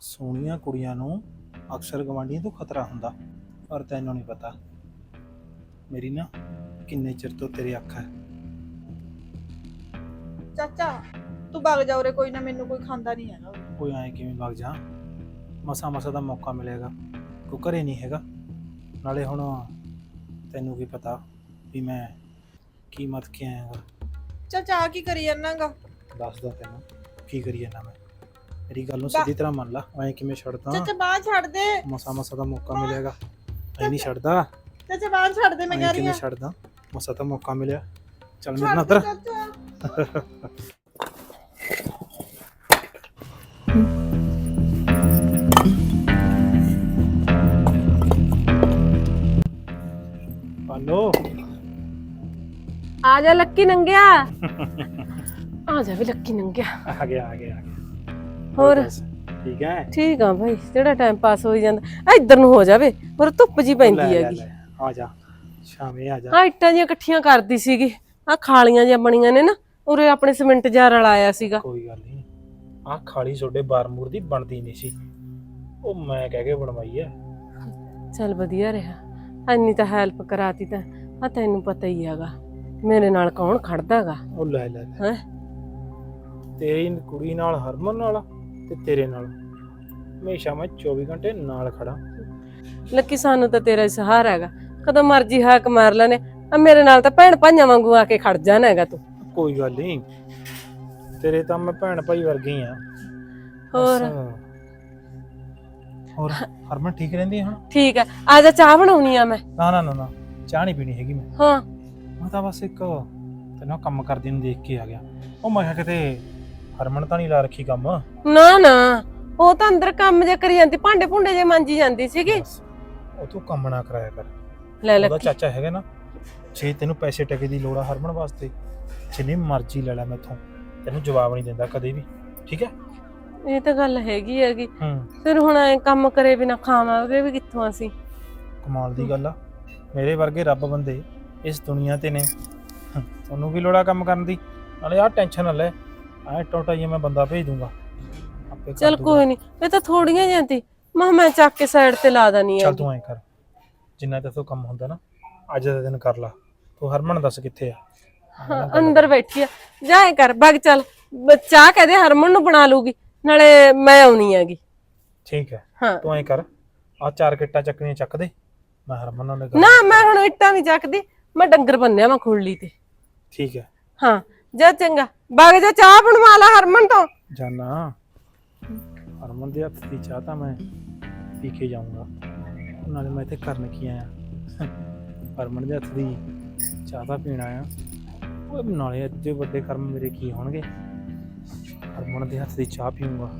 ਸੋਹਣੀਆਂ ਕੁੜੀਆਂ ਨੂੰ ਅਕਸਰ ਗਵਾਂਢੀਆਂ ਤੋਂ ਖਤਰਾ ਹੁੰਦਾ ਪਰ ਤੈਨੂੰ ਨਹੀਂ ਪਤਾ। ਮੇਰੀ ਨਾ ਕਿੰਨੇ ਚਿਰ ਤੋਂ ਤੇਰੀ ਅੱਖ ਹੈ। ਚਾਚਾ ਤੂੰ ਭੱਗ ਜਾ ਉਰੇ ਕੋਈ ਨਾ ਮੈਨੂੰ ਕੋਈ ਖਾਂਦਾ ਨਹੀਂ ਹੈਗਾ। ਉਰੇ। ਕੋਈ ਐਂ ਕਿਵੇਂ ਵਗ ਜਾ? ਮਸਾ ਮਸਾ ਦਾ ਮੌਕਾ ਮਿਲੇਗਾ ਕੋਈ ਘਰੇ ਨਹੀਂ ਹੈਗਾ। ਨਾਲੇ ਹੁਣ ਤੈਨੂੰ ਕੀ ਪਤਾ ਵੀ ਮੈਂ ਕੀ ਮਤ ਕੇ ਆਇਆਗਾ ਚਾਚਾ ਆ ਕੀ ਕਰੀ ਜਾਨਾਗਾ ਦੱਸਦਾ ਤੈਨੂੰ ਕੀ ਕਰੀਏ ਨਾ ਮੈਂ। ਮੇਰੀ ਗੱਲ ਨੂੰ ਸਿੱਧੀ ਤਰ੍ਹਾਂ ਮੰਨ ਲਾ ਐਂ ਕਿਵੇਂ ਛੱਡਦਾ? ਚਾਚਾ ਬਾਹਰ ਛੱਡ ਦੇ। ਮਸਾ ਮਸਾ ਦਾ ਮੌਕਾ ਮਿਲੇਗਾ ਐ ਨਹੀਂ ਛੱਡਦਾ। ਚਾਚਾ ਬਾਹਰ ਛੱਡ ਦੇ ਮੈਂ ਐਂ ਕਹਿ ਰਹੀ ਕਿਵੇਂ ਹਾਂ। ਛੱਡਦਾ? ਮਸਾ ਤਾਂ ਮੌਕਾ ਮਿਲਿਆ। ਚੱਲ ਮੇਰੇ ਨਾਲ ਦੇ ਚਾਚਾ। ਪਾਲੋ। ਆ ਜਾ ਲੱਕੀ ਨੰਗਿਆ। ਆ ਜਾ ਵੀ ਲੱਕੀ ਨੰਗਿਆ। ਆ ਗਿਆ ਆ ਗਿਆ ਆ ਗਿਆ। ਹੋਰ? ਠੀਕ ਹੈ? ਠੀਕ ਆ ਭਾਈ ਜਿਹੜਾ ਟਾਈਮ ਪਾਸ ਹੋਈ ਜਾਂਦਾ ਆ ਇੱਧਰ ਨੂੰ ਹੋ ਜਾਵੇ ਪਰ ਧੁੱਪ ਜੀ ਲੈ, ਪੈਂਦੀ ਲੈ, ਹੈਗੀ। ਲੈ, ਆ ਜਾ ਸ਼ਾਮੇ ਆ ਜਾ। ਆ ਇੱਟਾਂ ਜੀਆਂ ਇਕੱਠੀਆਂ ਕਰਦੀ ਸੀਗੀ ਆ ਖਾਲੀਆਂ ਜਿਹੀਆਂ ਬਣੀਆਂ ਨੇ ਨਾ ਉਰੇ ਆਪਣੇ ਸਿਮੈਂਟ ਜਾਰ ਆਇਆ ਸੀਗਾ। ਕੋਈ ਗੱਲ ਨਹੀਂ ਆ ਖਾਲੀ ਛੋਡੇ ਬਾਰਮੂਰ ਦੀ ਬਣਦੀ ਨਹੀਂ ਸੀ। ਉਹ ਮੈਂ ਕਹਿ ਕੇ ਬਣਵਾਈ ਐ ਚੱਲ ਵਧੀਆ ਰਿਹਾ ਐਨੀ ਤਾਂ ਹੈਲਪ ਕਰਾਤੀ ਤਾਂ ਆ ਤੈਨੂੰ ਪਤਾ ਹੀ ਹੈਗਾ ਮੇਰੇ ਨਾਲ ਕੌਣ ਖੜਦਾਗਾ ਉਹ ਲੈ ਲੈ ਲੈ। ਹੈ? ਤੇਰੀ ਕੁੜੀ ਨਾਲ ਹਰਮਨ ਨਾਲ? ਤੇ ਤੇਰੇ ਨਾਲ। ਹਮੇਸ਼ਾ ਮੈਂ 24 ਘੰਟੇ ਨਾਲ ਖੜਾ ਲੱਕੀ ਸਾਨੂੰ ਤਾਂ ਤੇਰਾ ਹੀ ਸਹਾਰਾ ਹੈਗਾ। ਕਦੋਂ ਮਰਜ਼ੀ ਹਾਕ ਮਾਰ ਲੈਨੇ ਆ ਮੇਰੇ ਨਾਲ ਤਾਂ ਭੈਣ ਭਾਈਆਂ ਵਾਂਗੂ ਆ ਕੇ ਖੜ ਜਾਣਾ ਹੈਗਾ ਤੂੰ। ਕੋਈ ਗੱਲ ਨਹੀਂ ਤੇਰੇ ਤਾਂ ਮੈਂ ਭੈਣ ਭਾਈ ਵਰਗੇ ਆ। ਹੋਰ? ਹੋਰ ਹਰਮਨ ਠੀਕ ਰਹਿੰਦੀ ਹੈ ਹੁਣ? ਠੀਕ ਹੈ ਆ ਜਾ ਚਾਹ ਬਣਾਉਣੀ ਆ ਮੈਂ। ਨਾ ਨਾ ਨਾ ਨਾ। ਚਾਹ ਨਹੀਂ ਪੀਣੀ ਹੈਗੀ ਮੈਂ। ਹਾਂ। ਮੈਂ ਤਾਂ ਬਸ ਇੱਕ ਤੈਨੂੰ ਕੰਮ ਕਰਦੀ ਨੂੰ ਦੇਖ ਕੇ ਆ ਗਿਆ। ਉਹ ਮੈਂ ਕਿਹਾ ਕਿਤੇ ਹਰਮਨ ਤਾਂ ਨਹੀਂ ਲਾ ਰੱਖੀ ਕੰਮ? ਨਾ ਨਾ। ਉਹ ਤਾਂ ਅੰਦਰ ਕੰਮ ਜੇ ਕਰੀ ਜਾਂਦੀ ਭਾਂਡੇ ਭੁੰਡੇ ਜੇ ਮਾਂਜੀ ਜਾਂਦੀ ਸੀਗੀ। ਬਸ, ਉਹ ਤੂੰ ਕੰਮ ਨਾ ਕਰਾਇਆ ਕਰ। ਲੈ ਲੈ ਉਹਦਾ ਚਾਚਾ ਹੈਗਾ ਨਾ ਜੇ ਤੈਨੂੰ ਪੈਸੇ ਟਕੇ ਦੀ ਲੋੜ ਆ ਹਰਮਨ ਵਾਸਤੇ ਜਿੰਨੀ ਮਰਜ਼ੀ ਲੈ ਲੈ ਮੈਥੋਂ ਤੈਨੂੰ ਜਵਾਬ ਨਹੀਂ ਦਿੰਦਾ ਕਦੇ ਵੀ ਠੀਕ ਹੈ? ਇਹ ਤਾਂ ਗੱਲ ਹੈਗੀ ਹੈਗੀ। ਹੂੰ। ਫਿਰ ਹੁਣ ਐ ਕੰਮ ਕਰੇ ਬਿਨਾ ਖਾਵਾਂਗੇ ਵੀ ਕਿੱਥੋਂ ਅਸੀਂ? ਕਮਾਲ ਦੀ ਗੱਲ ਆ। ਮੇਰੇ ਵਰਗੇ ਰੱਬ ਬੰਦੇ ਇਸ ਦੁਨੀਆ ਤੇ ਨੇ। ਤੁਹਾਨੂੰ ਕੀ ਲੋੜ ਕੰਮ ਕਰਨ ਦੀ। ਨਾਲੇ ਆਹ ਟੈਨਸ਼ਨ ਨਾ ਲੈ। ਐ ਟੋਟਾ ਹੀ ਮੈਂ ਬੰਦਾ ਭੇਜ ਦੂੰਗਾ। ਆਪੇ ਕਰ ਚੱਲ ਦੂਗਾ। ਕੋਈ ਨਹੀਂ ਇਹ ਤਾਂ ਥੋੜੀਆਂ ਜਾਂਦੀ ਮੈਂ ਮੈਂ ਚੱਕ ਕੇ ਸਾਈਡ ਤੇ ਲਾ ਦਨੀ ਚੱਲ ਹੈਗੀ ਤੂੰ ਐ ਕਰ ਜਿੰਨਾ ਤੇ ਤੂੰ ਕੰਮ ਹੁੰਦਾ ਨਾ ਅੱਜ ਦਾ ਦਿਨ ਕਰ ਲਾ। ਤੂੰ ਹਰਮਨ ਦੱਸ ਕਿੱਥੇ ਆ? ਹਾਂ, ਅੰਦਰ ਬੈਠੀ ਆ। ਜਾ ਐਂ ਕਰ ਬਗ ਚੱਲ। ਬ- ਚਾਹ ਕਹਦੇ ਹਰਮਨ ਨੂੰ ਬਣਾ ਲੂਗੀ ਨਾਲੇ ਮੈਂ ਆਉਣੀ ਹੈਗੀ। ਠੀਕ ਹੈ। ਹਾਂ। ਤੂੰ ਐ ਕਰ ਆ ਚਾਰ ਕਿੱਟਾਂ ਚੱਕਣੀਆਂ ਚੱਕ ਦੇ। ਮੈਂ ਹਰਮਨ ਨਾਲ ਗੱਲ ਨਾ ਮੈਂ ਹੁਣ ਇੱਟਾਂ ਨਹੀਂ ਚੱਕਦੀ। ਮੈਂ ਡੰਗਰ ਬੰਨਿਆ ਮੈਂ ਖੁਰਲੀ ਤੇ। ਠੀਕ ਹੈ। ਹਾਂ। ਜਾ ਚੰਗਾ ਬਗ ਜਾ ਚਾਹ ਬਣਵਾ ਲਾ ਹਰਮਨ ਤੋਂ। ਜਾਨਾ। ਹਰਮਨ ਦੇ ਹੱਥ ਦੀ ਚਾਹ ਤਾਂ ਮੈਂ ਪੀ ਕੇ ਜਾਊਂਗਾ। ਨਾਲੇ ਮੈਂ ਇੱਥੇ ਕਰਨ ਕੀ ਆਇਆ। ਹਰਮਨ ਦੇ ਹੱਥ ਦੀ ਚਾਹ ਤਾਂ ਪੀਣਾ ਆ ਉਹ ਨਾਲੇ ਅੱਜੇ ਵੱਡੇ ਕਰਮ ਮੇਰੇ ਕੀ ਹੋਣਗੇ? ਹਰਮਨ ਦੇ ਹੱਥ ਦੀ ਚਾਹ ਪੀਊਂਗਾ।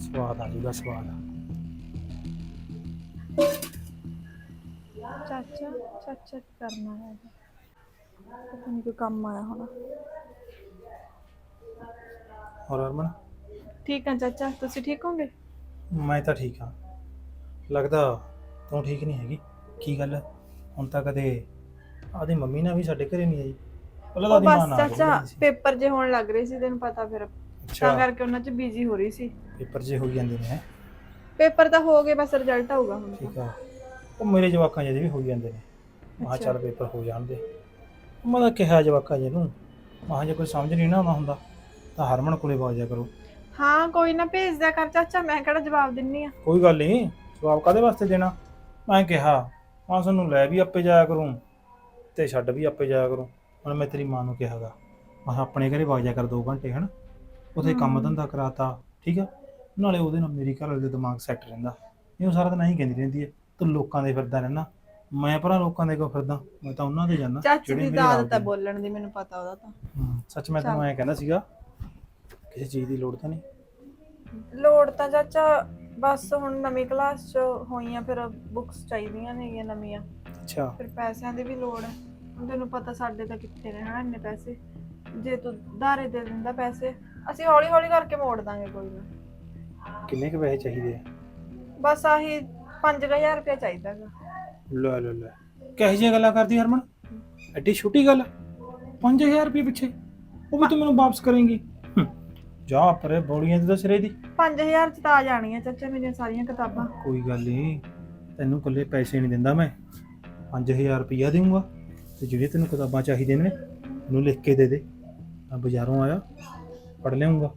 ਸਵਾਦ ਆ ਜੂਗਾ ਸਵਾਦ। ਚਾਚਾ ਚਾਚਾ ਕਰਨਾ ਹੈ? ਪਤਾ ਨਹੀਂ ਕੋਈ ਕੰਮ ਆਇਆ ਹੋਣਾ। ਹੋਰ ਹਰਮਨ? ਠੀਕ ਆ ਚਾਚਾ ਤੁਸੀਂ ਠੀਕ ਹੋਗੇ? ਮੈਂ ਤਾਂ ਠੀਕ ਹਾਂ। ਲੱਗਦਾ ਤੂੰ ਠੀਕ ਨਹੀਂ ਹੈਗੀ। ਕੀ ਗੱਲ ਹੁਣ ਤਾਂ ਕਦੇ ਆਦੀ ਮੰਮੀ ਨਾਲ ਵੀ ਸਾਡੇ ਘਰੇ ਨਹੀਂ ਆਈ। ਪਹਿਲਾਂ ਤਾਂ ਉਹ ਆਦੀ ਮਾਂ ਬਸ ਨਾਲ ਚਾਚਾ ਰਹਿੰਦੀ ਸੀ। ਪੇਪਰ ਜੇ ਹੋਣ ਲੱਗ ਰਹੇ ਸੀ ਤੈਨੂੰ ਪਤਾ ਫਿਰ। ਤਾਂ ਅੱਛਾ ਕਰਕੇ ਉਹਨਾਂ 'ਚ ਬਿਜ਼ੀ ਹੋ ਰਹੀ ਸੀ। ਪੇਪਰ ਜੇ ਹੋਈ ਜਾਂਦੇ ਨੇ ਹੈਂ? ਪੇਪਰ ਤਾਂ ਹੋ ਗਏ ਬਸ ਰਿਜ਼ਲਟ ਆਊਗਾ ਹੁਣ। ਤਾਂ। ਠੀਕ ਆ। ਉਹ ਮੇਰੇ ਜਵਾਕਾਂ ਵੀ ਹੋਈ ਜਾਂਦੇ ਨੇ। ਮਾਂ ਅੱਛਾ। ਚੱਲ ਪੇਪਰ ਹੋ ਜਾਣ ਦੇ। ਮੈਂ ਤਾਂ ਕਿਹਾ ਜਵਾਕਾਂ ਜੀ ਨੂੰ ਮਾਂ ਜੇ ਕੋਈ ਸਮਝ ਨਹੀਂ ਨਾ ਆਉਂਦਾ ਹੁੰਦਾ ਤਾਂ ਹਰਮਨ ਕੋਲੇ ਵਗ ਜਾ ਕਰੋ। ਹਾਂ ਕੋਈ ਨਾ ਭੇਜ ਦਿਆ ਕਰ ਚਾਚਾ ਮੈਂ ਕਿਹੜਾ ਜਵਾਬ ਦਿੰਨੀ ਆ। ਕੋਈ ਗੱਲ ਨਹੀਂ ਜਵਾਬ ਕਾਦੇ ਵਾਸਤੇ ਦੇਣਾ? ਮੈਂ ਕਿਹਾ ਮਾਂ ਸਾਨੂੰ ਲੈ ਵੀ ਆਪੇ ਜਾਇਆ ਕਰੂੰ ਤੇ ਛੱਡ ਵੀ ਆਪੇ ਜਾਇਆ ਕਰੂੰ। ਹੁਣ ਮੈਂ ਤੇਰੀ ਮਾਂ ਨੂੰ ਕਿਹਾਗਾ ਮੈਂ ਕਿਹਾ ਆਪਣੇ ਘਰੇ ਵਗ ਜਾ ਕਰ 2 ਘੰਟੇ ਹਨ? ਉਥੇ ਕੰਮ। ਧੰਦਾ ਕਰਾਤਾ ਠੀਕ ਆ? ਨਾਲੇ ਉਹਦੇ ਨਾਲ ਮੇਰੀ ਘਰ ਵਾਲੇ ਦਾ ਦਿਮਾਗ ਸੈੱਟ ਰਹਿੰਦਾ। ਇਹ ਉਹ ਸਾਰਾ ਦਿਨ ਇਹੀ ਕਹਿੰਦੀ ਰਹਿੰਦੀ ਹੈ ਤੂੰ ਲੋਕਾਂ ਦੇ ਫਿਰਦਾ ਰਹਿਣਾ। ਮੈਂ ਭਰਾ ਲੋਕਾਂ ਦੇ ਕੋ ਫਿਰਦਾ ਮੈਂ ਤਾਂ ਉਹਨਾਂ ਦੇ ਜਾਣਾ ਚਾਚੀ ਦੀ ਤਾਂ ਆਦਤ ਹੈ। ਬੋਲਣ ਦੀ ਮੈਨੂੰ ਪਤਾ ਉਹਦਾ ਤਾਂ। ਸੱਚ ਮੈਂ ਤੈਨੂੰ ਐਂ ਕਹਿੰਦਾ ਸੀਗਾ ਕਿਸੇ ਚੀਜ਼ ਦੀ ਲੋੜ ਤਾਂ ਨਹੀਂ। ਲੋੜ ਤਾਂ ਚਾਚਾ ਬਸ ਹੁਣ ਨਵੀਂ ਕਲਾਸ 'ਚ ਹੋਈਆਂ ਫਿਰ ਬੁੱਕਸ ਚਾਹੀਦੀਆਂ ਨੇਗੀਆਂ ਨਵੀਆਂ। ਅੱਛਾ। ਫਿਰ ਪੈਸਿਆਂ ਦੀ ਵੀ ਲੋੜ ਹੈ। ਤੈਨੂੰ ਪਤਾ ਸਾਡੇ ਤਾਂ ਕਿੱਥੇ ਨੇ ਹਨਾ ਇੰਨੇ ਪੈਸੇ। ਜੇ ਤੂੰ ਧਾਰੇ ਦੇ ਦਿੰਦਾ ਪੈਸੇ ਅਸੀਂ ਹੌਲੀ ਹੌਲੀ ਕਰਕੇ ਮੋੜ ਦਾਂਗੇ ਕੋਈ ਨਾ। ਕਿੰਨੇ ਕੁ ਪੈਸੇ ਚਾਹੀਦੇ ਆ? ਬਸ ਆਹੀ 5000 ਰੁਪਏ ਚਾਹੀਦਾ ਗਾ ਲੈ ਲੈ ਲੈ। ਕਿਹੋ ਜਿਹੀਆਂ ਗੱਲਾਂ ਕਰਦੀ ਹਰਮਨ? ਐਡੀ ਛੋਟੀ ਗੱਲ? 5000 ਰੁਪਏ ਪਿੱਛੇ। ਉਹ ਵੀ ਤੂੰ ਮੈਨੂੰ ਵਾਪਸ ਕਰੇਂਗੀ। ਹਮ, ਜਾ ਪਰੇ ਬੋਲੀਆਂ ਤੇ ਤਾਂ ਸਿਰੇ ਦੀ। 5000 ਚ ਤਾਂ ਆ ਜਾਣੀਆਂ ਚਾਚਾ ਮੇਰੀਆਂ ਸਾਰੀਆਂ ਕਿਤਾਬਾਂ। ਕੋਈ ਗੱਲ ਨਹੀਂ ਤੈਨੂੰ ਇਕੱਲੇ ਪੈਸੇ ਨਹੀਂ ਦਿੰਦਾ ਮੈਂ। 5000 ਰੁਪਈਆ ਦੇਊਂਗਾ। ਤੇ ਜਿਹੜੇ ਤੈਨੂੰ ਕਿਤਾਬਾਂ ਚਾਹੀਦੀਆਂ ਨੇ ਮੈਨੂੰ ਲਿਖ ਕੇ ਦੇ ਦੇ। ਮੈਂ ਬਾਜ਼ਾਰੋਂ ਆਇਆ ਪੜ ਲਿਆਉਂਗਾ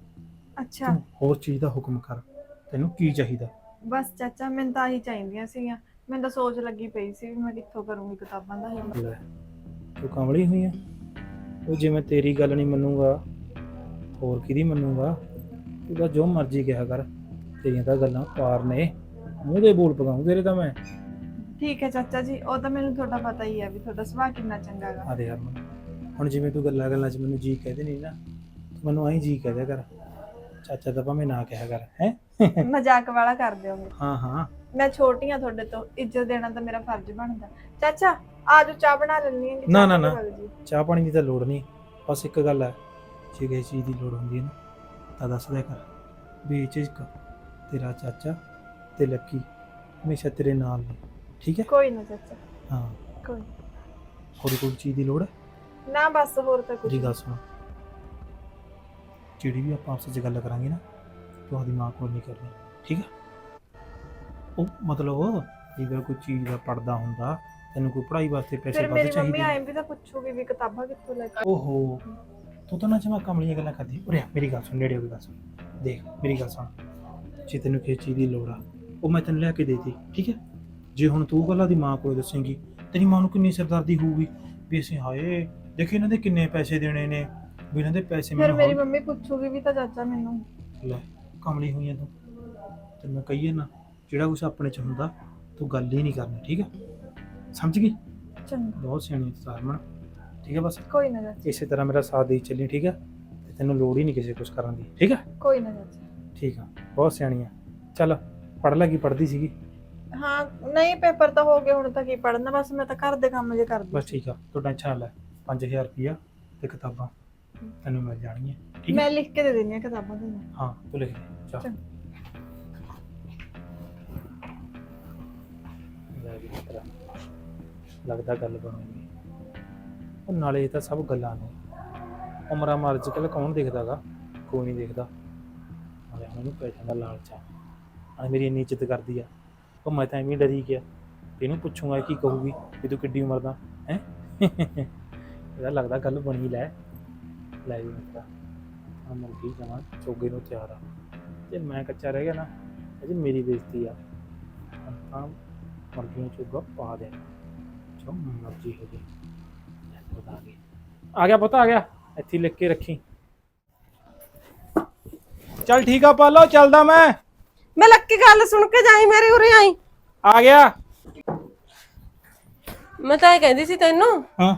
ਅੱਛਾ। ਹੋਰ ਚੀਜ਼ ਦਾ ਹੁਕਮ ਕਰ। ਤੈਨੂੰ ਕੀ ਚਾਹੀਦਾ? ਬਸ ਚਾਚਾ ਮੈਨੂੰ ਤਾਂ ਆਹੀ ਚਾਹੀਦੀਆਂ ਸੀਗੀਆਂ। ਮੈਨੂੰ ਤਾਂ ਸੋਚ ਲੱਗੀ ਪਈ ਸੀ ਵੀ ਮੈਂ ਕਿੱਥੋਂ ਕਰੂੰਗੀ ਕਿਤਾਬਾਂ ਦਾ ਹਿੱਲ ਲੈ ਤੂੰ ਕਮਲੀ ਹੋਈ ਆ? ਉਹ ਜਿਵੇਂ ਤੇਰੀ ਗੱਲ ਨਹੀਂ ਮੰਨੂਗਾ ਹੋਰ ਕਿਹਦੀ ਮੰਨੂਗਾ? ਤੂੰ ਤਾਂ ਜੋ ਮਰਜ਼ੀ ਕਿਹਾ ਕਰ ਤੇਰੀਆਂ ਤਾਂ ਗੱਲਾਂ ਪਾਰ ਨੇ। ਮੂੰਹ ਦੇ ਬੋਲ ਪਗਾਉਂ ਤੇਰੇ ਤਾਂ ਮੈਂ। ਠੀਕ ਹੈ ਚਾਚਾ ਜੀ ਉਹ ਤਾਂ ਮੈਨੂੰ ਤੁਹਾਡਾ ਪਤਾ ਹੀ ਹੈ ਵੀ ਤੁਹਾਡਾ ਸੁਭਾਅ ਕਿੰਨਾ ਚੰਗਾ ਗਾ। ਆ ਦੇ ਯਾਰ ਹੁਣ ਜਿਵੇਂ ਤੂੰ ਗੱਲਾਂ ਗੱਲਾਂ 'ਚ ਮੈਨੂੰ ਜੀ ਕਹਦੇ ਨਹੀਂ ਨਾ ਤੂੰ ਮੈਨੂੰ ਐਂ ਜੀ ਕਹਿ ਦਿਆ ਕਰ। ਚਾਚਾ ਤਾਂ ਭਾਵੇਂ ਨਾ ਕਿਹਾ ਕਰ ਹੈ? ਮਜ਼ਾਕ ਵਾਲਾ ਕਰ ਦਿਓਗੇ। ਹਾਂ ਹਾਂ। ਮੈਂ ਛੋਟੀ ਹਾਂ ਤੁਹਾਡੇ ਤੋਂ ਇੱਜ਼ਤ ਦੇਣਾ ਤਾਂ ਮੇਰਾ ਫਰਜ਼ ਬਣਦਾ। ਚਾਚਾ ਆਜੋ ਚਾਹ ਬਣਾ ਲੈਣੀ ਹੈ ਨਾ, ਨਾ, ਨਾ। ਚਾਹ ਪਾਣੀ ਦੀ ਤਾਂ ਲੋੜ ਨਹੀਂ ਬਸ ਇੱਕ ਗੱਲ ਹੈ ਜੇ ਕਿਸੇ ਚੀਜ਼ ਦੀ ਲੋੜ ਹੁੰਦੀ ਹੈ ਨਾ ਤਾਂ ਦੱਸ ਦਿਆ ਕਰ ਬੇਚਿਜਕ ਤੇਰਾ ਚਾਚਾ ਤੇ ਲੱਕੀ ਹਮੇਸ਼ਾ ਤੇਰੇ ਨਾਲ ਨੇ ਠੀਕ ਹੈ? ਕੋਈ ਨਾ ਚਾਚਾ। ਹਾਂ। ਕੋਈ ਹੋਰ ਕੋਈ ਚੀਜ਼ ਦੀ ਲੋੜ ਹੈ? ਨਾ ਬਸ ਹੋਰ ਤਾਂ ਕੁਝ ਜੀ ਗੱਲ ਸੁਣ। ਜਿਹੜੀ ਵੀ ਆਪਾਂ ਆਪਸ ਵਿੱਚ ਗੱਲ ਕਰਾਂਗੇ ਨਾ ਤੂੰ ਆਪਦੀ ਮਾਂ ਕੋਲ ਨਹੀਂ ਕਰਨੀ ਠੀਕ ਹੈ? ਉਹ ਮਤਲਬ ਜੇਕਰ ਕੋਈ ਚੀਜ਼ ਦਾ ਪੜਦਾ ਹੁੰਦਾ ਤੈਨੂੰ ਕੋਈ ਪੜ੍ਹਾਈ ਵਾਸਤੇ ਪੈਸੇ ਫਿਰ ਵੱਧ ਮੇਰੀ ਮੰਮੀ ਚਾਹੀਦੇ ਆਏ ਵੀ ਤਾਂ ਪੁੱਛੂਗੀ ਵੀ ਕਿਤਾਬਾਂ ਕਿੱਥੋਂ ਲੈ ਕੇ ਓਹੋ ਤੂੰ ਤਾਂ ਨਾ ਜਮਾ ਕਮਲੀਆਂ ਗੱਲਾਂ ਕਰਦੀ। ਉਰੇ ਆ, ਮੇਰੀ ਗੱਲ ਸੁਣ ਨੇੜੇ ਹੋ ਕੇ ਗੱਲ ਸੁਣ। ਦੇਖ ਮੇਰੀ ਗੱਲ ਸੁਣ। ਜੇ ਤੈਨੂੰ ਕਿਸੇ ਚੀਜ਼ ਦੀ ਲੋੜ ਆ ਉਹ ਮੈਂ ਤੈਨੂੰ ਲਿਆ ਕੇ ਦੇਤੀ ਠੀਕ ਹੈ? ਜੇ ਹੁਣ ਤੂੰ ਗੱਲਾਂ ਦੀ ਮਾਂ ਕੋਲ ਦੱਸੇਂਗੀ ਤੇਰੀ ਮਾਂ ਨੂੰ ਕਿੰਨੀ ਸਰਦਾਰਦੀ ਹੋਊਗੀ? ਵੀ ਅਸੀਂ ਹਾਏ ਦੇਖ ਇਹਨਾਂ ਦੇ ਕਿੰਨੇ ਪੈਸੇ ਦੇਣੇ ਨੇ ਵੀ ਇਹਨਾਂ ਦੇ ਪੈਸੇ ਫਿਰ ਮੈਨੂੰ ਮੇਰੀ ਮੰਮੀ ਪੁੱਛੂਗੀ ਵੀ ਤਾਂ ਚਾਚਾ ਮੈਨੂੰ। ਲੈ ਕਮਲੀ ਹੋਈ ਆ ਤੂੰ। ਤੇ ਮੈਂ ਕਹੀਏ ਨਾ ਜਿਹੜਾ ਕੁਛ ਆਪਣੇ ਚ ਹੁੰਦਾ ਤੂੰ ਗੱਲ ਹੀ ਨਹੀਂ ਕਰਨੀ ਠੀਕ ਹੈ? ਸਮਝ ਗਈ? ਚੰਗਾ। ਬਹੁਤ ਸਿਆਣੀ ਹਰਮਨ। ਠੀਕ ਹੈ ਬਸ? ਕੋਈ ਨਾ ਚਾਚਾ। ਇਸੇ ਤਰ੍ਹਾਂ ਮੇਰਾ ਸਾਥ ਦੇ ਚੱਲੀ ਠੀਕ ਹੈ? ਤੇ ਤੈਨੂੰ ਲੋੜ ਹੀ ਨਹੀਂ ਕਿਸੇ ਕੁਛ ਕਰਨ ਦੀ ਠੀਕ ਹੈ? ਕੋਈ ਨਾ ਚਾਚਾ। ਠੀਕ ਆ ਬਹੁਤ ਸਿਆਣੀ ਆ। ਚੱਲ ਪੜ ਲੈ ਕੀ ਪੜਦੀ ਸੀਗੀ? ਹਾਂ ਨਹੀਂ ਪੇਪਰ ਤਾਂ ਹੋ ਗਏ ਹੁਣ ਤਾਂ ਕੀ ਪੜਨਾ ਬਸ ਮੈਂ ਤਾਂ ਘਰ ਦੇ ਕੰਮ ਜੇ ਕਰਦੀ। ਬਸ ਠੀਕ ਆ ਤੂੰ ਟੈਨਸ਼ਨ ਨਾ ਲੈ 5000 ਰੁਪਿਆ ਤੇ ਕਿਤਾਬਾਂ ਤੈਨੂੰ ਮਿਲ ਜਾਣਗੀਆਂ ਠੀਕ ਮੈਂ ਲਿਖ ਕੇ ਦੇ ਦਿੰਦੀ ਹਾਂ ਕਿਤਾਬਾਂ ਤੁਹਾਨੂੰ ਹਾਂ ਤੂੰ ਲਿਖ ਦੇ ਚੱਲ। ਚੰਗਾ। ਲੈ ਵੀ ਮਿੱਤਰਾ, ਲੱਗਦਾ ਗੱਲ ਬਣੂਗੀ। ਉਹ ਨਾਲੇ ਇਹ ਤਾਂ ਸਭ ਗੱਲਾਂ ਨੇ। ਉਮਰਾਂ ਮਰ ਕੱਲ ਕੌਣ ਦੇਖਦਾਗਾ ਕੋਈ ਨਹੀਂ ਦੇਖਦਾ। ਨਾਲੇ ਹੁਣ ਪੈਸਿਆਂ ਦਾ ਲਾਲਚ ਆ। ਨਾਲੇ ਮੇਰੀ ਇੰਨੀ ਇੱਜ਼ਤ ਕਰਦੀ ਆ। ਉਹ ਮੈਂ ਤਾਂ ਐਵੇਂ ਡਰੀ ਗਿਆ। ਵੀ ਇਹਨੂੰ ਪੁੱਛੂੰਗਾ ਕੀ ਕਹੂਗੀ ਵੀ ਤੂੰ ਕਿੱਡੀ ਉਮਰ ਦਾ ਹੈ? ਇਹਦਾ ਲੱਗਦਾ ਗੱਲ ਬਣੀ ਲੈ। ਲੈ ਵੀ ਮਿੱਤਰਾ। ਆ ਮੁਰਗੀ ਜਮਾ ਚੋਗੇ ਨੂੰ ਤਿਆਰ ਆ। ਜੇ ਮੈਂ ਕੱਚਾ ਰਹਿ ਗਿਆ ਨਾ ਅਜੇ ਮੇਰੀ ਬੇਇੱਜ਼ਤੀ ਆ। ਤਾਂ ਮੁਰਗੀਆਂ ਚੋਗਾ ਪਾ ਦੇ ਜੋ ਮਰਜ਼ੀ ਹੋ ਜੇ। ਆ ਗਿਆ ਆ ਗਿਆ ਪੁੱਤ ਆ ਗਿਆ। ਇੱਥੇ ਲਿਖ ਕੇ ਰੱਖੀ। ਚੱਲ ਠੀਕ ਆ ਪਾਲੋ ਚੱਲਦਾ ਮੈਂ। ਮੈਂ ਲੱਕੀ ਗੱਲ ਸੁਣ ਕੇ ਜਾਈ ਮੇਰੇ ਉਰੇ ਆਈ। ਆ ਗਿਆ। ਮੈਂ ਤਾਂ ਇਹ ਕਹਿੰਦੀ ਸੀ ਤੈਨੂੰ। ਹਾਂ।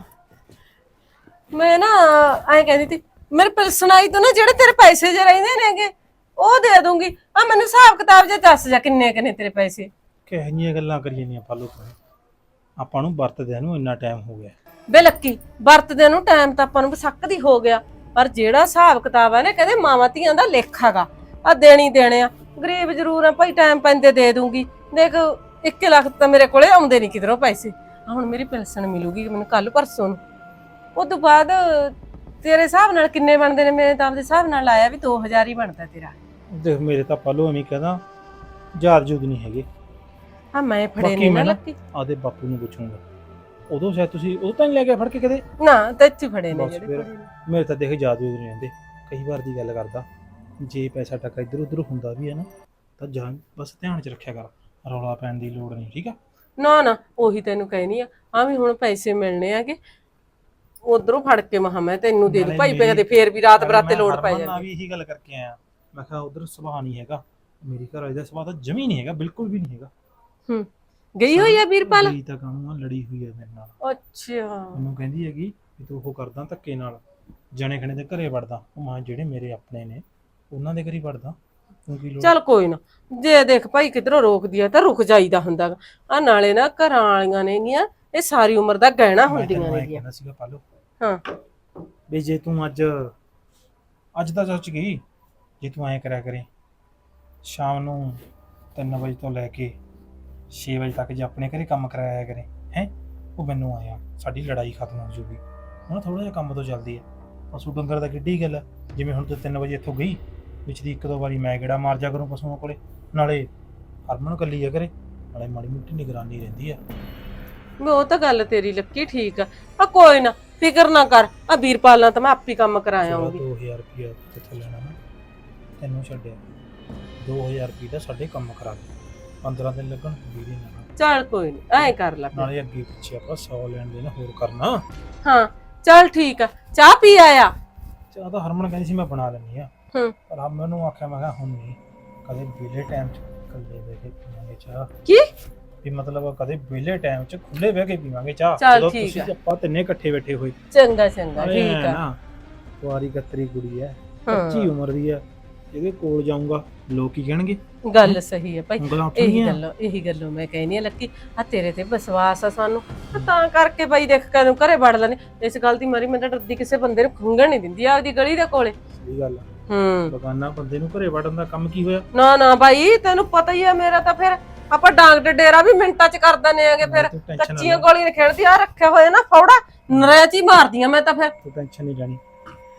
ਮੈਂ ਨਾ ਐਂ ਕਹਿੰਦੀ ਸੀ ਮੇਰੇ ਪਰਸਨਾਈ ਤੋਂ ਨਾ ਜਿਹੜੇ ਤੇਰੇ ਪੈਸੇ ਜੇ ਰਹਿੰਦੇ ਨੇਗੇ ਉਹ ਦੇ ਦੂੰਗੀ ਆ ਮੈਨੂੰ ਹਿਸਾਬ ਕਿਤਾਬ ਜੇ ਦੱਸ ਜਾ ਕਿੰਨੇ ਕਿੰਨੇ ਤੇਰੇ ਪੈਸੇ। ਕਿਹੋ ਜਿਹੀਆਂ ਗੱਲਾਂ ਕਰੀ ਜਾਂਦੀਆਂ ਪਾਲੋ ਤੂੰ। ਆਪਾਂ ਨੂੰ ਵਰਤਦਿਆਂ ਨੂੰ ਇੰਨਾ ਟਾਈਮ ਹੋ ਗਿਆ। ਬੇ ਲੱਕੀ ਵਰਤਦੇ ਨੂੰ ਟਾਈਮ ਤਾਂ ਆਪਾਂ ਨੂੰ ਬਸਕਦੀ ਹੋ ਗਿਆ। ਪਰ ਜਿਹੜਾ ਹਿਸਾਬ ਕਿਤਾਬ ਹੈ ਨਾ ਕਹਿੰਦੇ ਮਾਵਾਂ ਧੀਆਂ ਦਾ ਲੇਖਾਗਾ ਆ ਦੇਣੀ ਦੇਣੇ ਆ। ਗਰੀਬ ਜ਼ਰੂਰ ਆ ਭਾਈ ਟਾਈਮ ਪੈਂਦੇ ਦੇ ਦੂੰਗੀ। ਦੇਖ 1 ਲੱਖ ਤਾਂ ਮੇਰੇ ਕੋਲੇ ਆਉਂਦੇ ਨਹੀਂ ਕਿਧਰੋਂ ਪੈਸੇ। ਆਹ ਹੁਣ ਮੇਰੀ ਪੈਨਸ਼ਨ ਮਿਲੂਗੀ ਮੈਨੂੰ ਕੱਲ ਪਰਸੋਂ ਨੂੰ। ਉਹ ਤੋਂ ਬਾਅਦ ਤੇਰੇ ਹਿਸਾਬ ਨਾਲ ਕਿੰਨੇ ਬਣਦੇ ਨੇ? ਮੇਰੇ ਤਾਂ ਆਪਦੇ ਹਿਸਾਬ ਨਾਲ ਲਾਇਆ ਵੀ 2000 ਹੀ ਬਣਦਾ ਤੇਰਾ। ਦੇਖ ਮੇਰੇ ਤਾਂ ਪਾਲੋ ਐਵੇਂ ਕਹਿੰਦਾ ਯਾਦ ਜੁਦ ਨਹੀਂ ਹੈਗੇ। ਹਾਂ ਮੈਂ ਫੜੇ ਬਾਕੀ ਨਹੀਂ ਨਾ ਮੈਂ ਨਾ- ਲੱਕੀ ਆਦੇ ਬਾਪੂ ਨੂੰ ਪੁੱਛੂੰਗਾ। ਉਦੋਂ ਸ਼ਾਇਦ ਤੁਸੀਂ ਉਹ ਤਾਂ ਨਹੀਂ ਲੈ ਕੇ ਫੜ ਕੇ ਕਦੇ ਨਾ ਤੇ ਇੱਥੇ ਫੜੇ ਨੇ ਬਸ ਜਿਹੜੇ ਫਿਰ। ਫੜੇ ਨੇ। ਮੇਰੇ ਤਾਂ ਦੇਖ ਜੁਦ ਨਹੀਂ ਰਹਿੰਦੇ ਕਈ ਵਾਰ ਦੀ ਗੱਲ ਕਰਦਾ ਜੇ ਪੈਸਾ ਟੱਕਾ ਇੱਧਰ ਉੱਧਰ ਹੁੰਦਾ ਵੀ ਹੈ ਨਾ ਤਾਂ ਜਾਂ ਬਸ ਧਿਆਨ 'ਚ ਰੱਖਿਆ ਕਰ। ਰੌਲਾ ਪੈਣ ਦੀ ਲੋੜ ਨਹੀਂ ਠੀਕ ਆ? ਨਾ ਨਾ ਉਹੀ ਤੈਨੂੰ ਕਹਿਨੀ ਆ ਆ ਵੀ ਹੁਣ ਪੈਸੇ ਮਿਲਣੇ ਆਗੇ ਉਧਰੋਂ ਫੜ ਕੇ ਮਹਾ ਮੈਂ ਤੈਨੂੰ ਦੇ ਦੂੰ। ਨਾਲੇ ਭਾਈ ਮੇਰੀ- ਪੈਸੇ ਫੇਰ ਵੀ ਰਾਤ ਬਰਾਤੇ ਮੈਂ ਲੋੜ ਪੈ ਜਾਂਦੀ। ਵੀ ਇਹੀ ਗੱਲ ਕਰਕੇ ਆਇਆ। ਮੈਂ ਕਿਹਾ ਉਧਰ ਸੁਭਾਅ ਨਹੀਂ ਹੈਗਾ। ਮੇਰੀ ਘਰ ਵਾਲੀ ਦਾ ਸੁਭਾਅ ਤਾਂ ਜਮੀ ਨਹੀਂ ਹੈਗਾ ਬਿਲਕੁਲ ਵੀ ਨਹੀਂ ਹੈਗਾ। ਹੂੰ। ਗਈ ਹੋਈ ਆ ਵੀਰਪਾਲ? ਗਈ ਤਾਂ ਕਾਹਨੂੰ ਆ ਲੜੀ ਹੋਈ ਹੈ ਮੇਰੇ ਨਾਲ। ਅੱਛਾ। ਮੈਨੂੰ ਕਹਿੰਦੀ ਹੈਗੀ ਵੀ ਤੂੰ ਉਹ ਕਰਦਾ ਧੱਕੇ ਨਾਲ ਜਣੇ ਖਣੇ ਦੇ ਘਰੇ ਵੜਦਾ। ਉਹ ਮਾਂ ਜਿਹੜੇ ਮੇਰੇ ਆਪਣੇ ਨੇ ਉਹਨਾਂ ਦੇ ਘਰੇ ਵੜਦਾ। ਤੂੰ ਕੀ ਲੋੜ? ਚੱਲ ਕੋਈ ਨਾ ਜੇ ਦੇਖ ਭਾਈ ਕਿਧਰੋਂ ਰੋਕਦੀ ਆ ਤਾਂ ਰੁਕ ਜਾਈਦਾ ਹੁੰਦਾ ਆ ਨਾਲੇ ਨਾ ਘਰਾਂ ਵਾਲੀਆਂ ਨੇਗੀਆਂ ਇਹ ਸਾਰੀ ਉਮਰ ਦਾ ਗਹਿਣਾ ਮੈਂ ਹੁੰਦੀਆਂ ਐਂ ਨੇਗੀਆਂ। ਕਹਿੰਦਾ ਸੀਗਾ ਪਾਲੋ। ਹਾਂ। ਵੀ ਜੇ ਤੂੰ ਅੱਜ ਅੱਜ ਤਾਂ ਸੱਚ ਗਈ ਜੇ ਤੂੰ ਐਂ ਕਰਿਆ ਕਰੇ ਸ਼ਾਮ ਨੂੰ 3 ਵਜੇ ਤੋਂ ਲੈ ਕੇ 6 ਵਜੇ ਤੱਕ ਜੇ ਆਪਣੇ ਘਰੇ ਕੰਮ ਕਰਾਇਆ ਕਰੇ ਹੈ? ਉਹ ਮੈਨੂੰ ਆਇਆ ਸਾਡੀ ਲੜਾਈ ਖਤਮ ਹੋ ਜੂਗੀ ਹੁਣ ਥੋੜਾ ਜਿਹਾ ਕੰਮ ਤੋਂ ਚੱਲਦੀ ਹੈ। ਪਸ਼ੂ ਡੰਗਰ ਦਾ ਕਿੱਡੀ ਗੱਲ ਹੈ ਜਿਵੇਂ ਹੁਣ ਤੂੰ 3 ਵਜੇ ਇੱਥੋਂ ਗਈ ਵਿੱਚ ਦੀ ਇੱਕ ਦੋ ਵਾਰੀ ਮੈਂ ਗੇੜਾ ਮਾਰ ਜਾ ਕਰੂੰ ਪਸ਼ੂਆਂ ਕੋਲੇ। ਨਾਲੇ ਹਰਮਨ ਕੱਲੀ ਆ ਕਰੇ ਨਾਲੇ ਮਾੜੀ ਮੋਟੀ ਨਿਗਰਾਨੀ ਰਹਿੰਦੀ ਆ। ਮੈਂ ਉਹ ਤਾਂ ਗੱਲ ਤੇਰੀ ਲੱਕੀ ਠੀਕ ਆ। ਆ ਕੋਈ ਨਾ ਫਿਕਰ ਨਾ ਕਰ। ਆ ਵੀਰਪਾਲ ਨਾਲ ਤਾਂ ਮੈਂ ਆਪੀ ਕੰਮ ਕਰਾ ਆਉਂਗੀ 2000 ਰੁਪਇਆ ਕਿੱਥੇ ਲੈਣਾ ਨਾ ਤੈਨੂੰ ਛੱਡਿਆ। 2000 ਰੁਪਏ ਦਾ ਸਾਡੇ ਕੰਮ ਕਰਾ ਦੇ। 15 ਦਿਨ ਲੱਗਣ 20 ਦਿਨ ਲੱਗਣ। ਚੱਲ ਕੋਈ ਨਹੀਂ ਐਂ ਕਰ ਲੈ ਫਿਰ। ਨਾਲੇ ਅੱਗੇ ਪਿੱਛੇ ਆਪਾਂ 100 ਲੈਣ ਦੇ ਨਾ ਹੋਰ ਕਰਨਾ। ਹਾਂ ਚੱਲ ਠੀਕ ਆ। ਚਾਹ ਪੀ ਆਇਆ? ਚਾਹ ਤਾਂ ਹਰਮਨ ਕਹਿੰਦੀ ਸੀ ਮੈਂ ਬਣਾ ਲੈਣੀ ਆ। ਹੂੰ। ਪਰ ਆ ਮੈਨੂੰ ਆਖਿਆ ਮੈਂ ਕਿਹਾ ਹੁਣ ਨਹੀਂ ਕਦੇ ਵਿਹਲੇ ਟਾਈਮ 'ਚ ਇਕੱਲੇ ਬਹਿ ਕੇ ਪੀਵਾਂਗੇ ਚਾਹ। ਕੀ? ਵੀ ਮਤਲਬ ਕਦੇ ਵਿਹਲੇ ਟਾਈਮ 'ਚ ਖੁੱਲੇ ਬਹਿ ਕੇ ਪੀਵਾਂਗੇ ਚਾਹ ਚੱਲ ਠੀਕ ਤੁਸੀਂ ਆ। ਆਪਾਂ ਤਿੰਨੇ ਇਕੱਠੇ ਬੈਠੇ ਹੋਏ। ਚੰਗਾ ਚੰਗਾ ਠੀਕ ਆ। ਕੁਆਰੀ ਕਤਰੀ ਕੁੜੀ ਐ ਹਾਂ। 25 ਉਮਰ ਦੀ ਐ ਇਹਦੇ ਕੋਲ ਜਾਊਂਗਾ। ਲੋਕ ਕੀ ਕਹਿਣਗੇ? ਗੱਲ ਸਹੀ ਹੈ ਭਾਈ। ਉਂਗਲਾਂ ਇਹੀ ਉੱਠਣਗੀਆਂ ਗੱਲੋਂ ਇਹੀ ਗੱਲੋਂ ਮੈਂ ਕਹਿੰਦੀ ਆ ਲੱਕੀ ਆ ਤੇਰੇ ਤੇ ਵਿਸ਼ਵਾਸ ਆ ਸਾਨੂੰ। ਆ ਤਾਂ ਕਰਕੇ ਬਾਈ ਦੇਖ ਕਦੋਂ ਘਰੇ ਵੜ ਲੈਣੇ ਇਸ ਗੱਲ ਦੀ ਮਾਰੀ ਮੈਂ ਤਾਂ ਡਰਦੀ ਕਿਸੇ ਬੰਦੇ ਨੂੰ ਖੰਗਣ ਨਹੀਂ ਦਿੰਦੀ ਆਪਦੀ ਗਲੀ ਦੇ ਕੋਲੇ। ਸਹੀ ਗੱਲ ਆ। ਹੂੰ। ਬਗਾਨਾ ਬੰਦੇ ਨੂੰ ਘਰੇ ਵੜਨ ਦਾ ਕੰਮ ਕੀ ਹੋਇਆ? ਨਾ ਨਾ ਬਾਈ ਤੈਨੂੰ ਪਤਾ ਹੀ ਆ ਮੇਰਾ ਤਾਂ ਫਿਰ ਆਪਾਂ ਡਾਂਗ ਤੇ ਡੇਰਾ ਵੀ ਮਿੰਟਾਂ ਚ ਕਰ ਦਨੇ ਆਗੇ ਫਿਰ। ਤੂੰ ਟੈਨਸ਼ਨ ਨਾ ਕੱਚੀਆਂ ਲੈ ਗੋਲੀਆਂ ਖੇਡਦੀ ਆ ਰੱਖਿਆ ਹੋਇਆ ਨਾ ਫੌੜਾ ਨਰੈਚ ਹੀ ਮਾਰਦੀਆਂ ਮੈਂ ਤਾਂ ਫਿਰ। ਤੂੰ ਟੈਨਸ਼ਨ ਨਹੀਂ ਲੈਣੀ।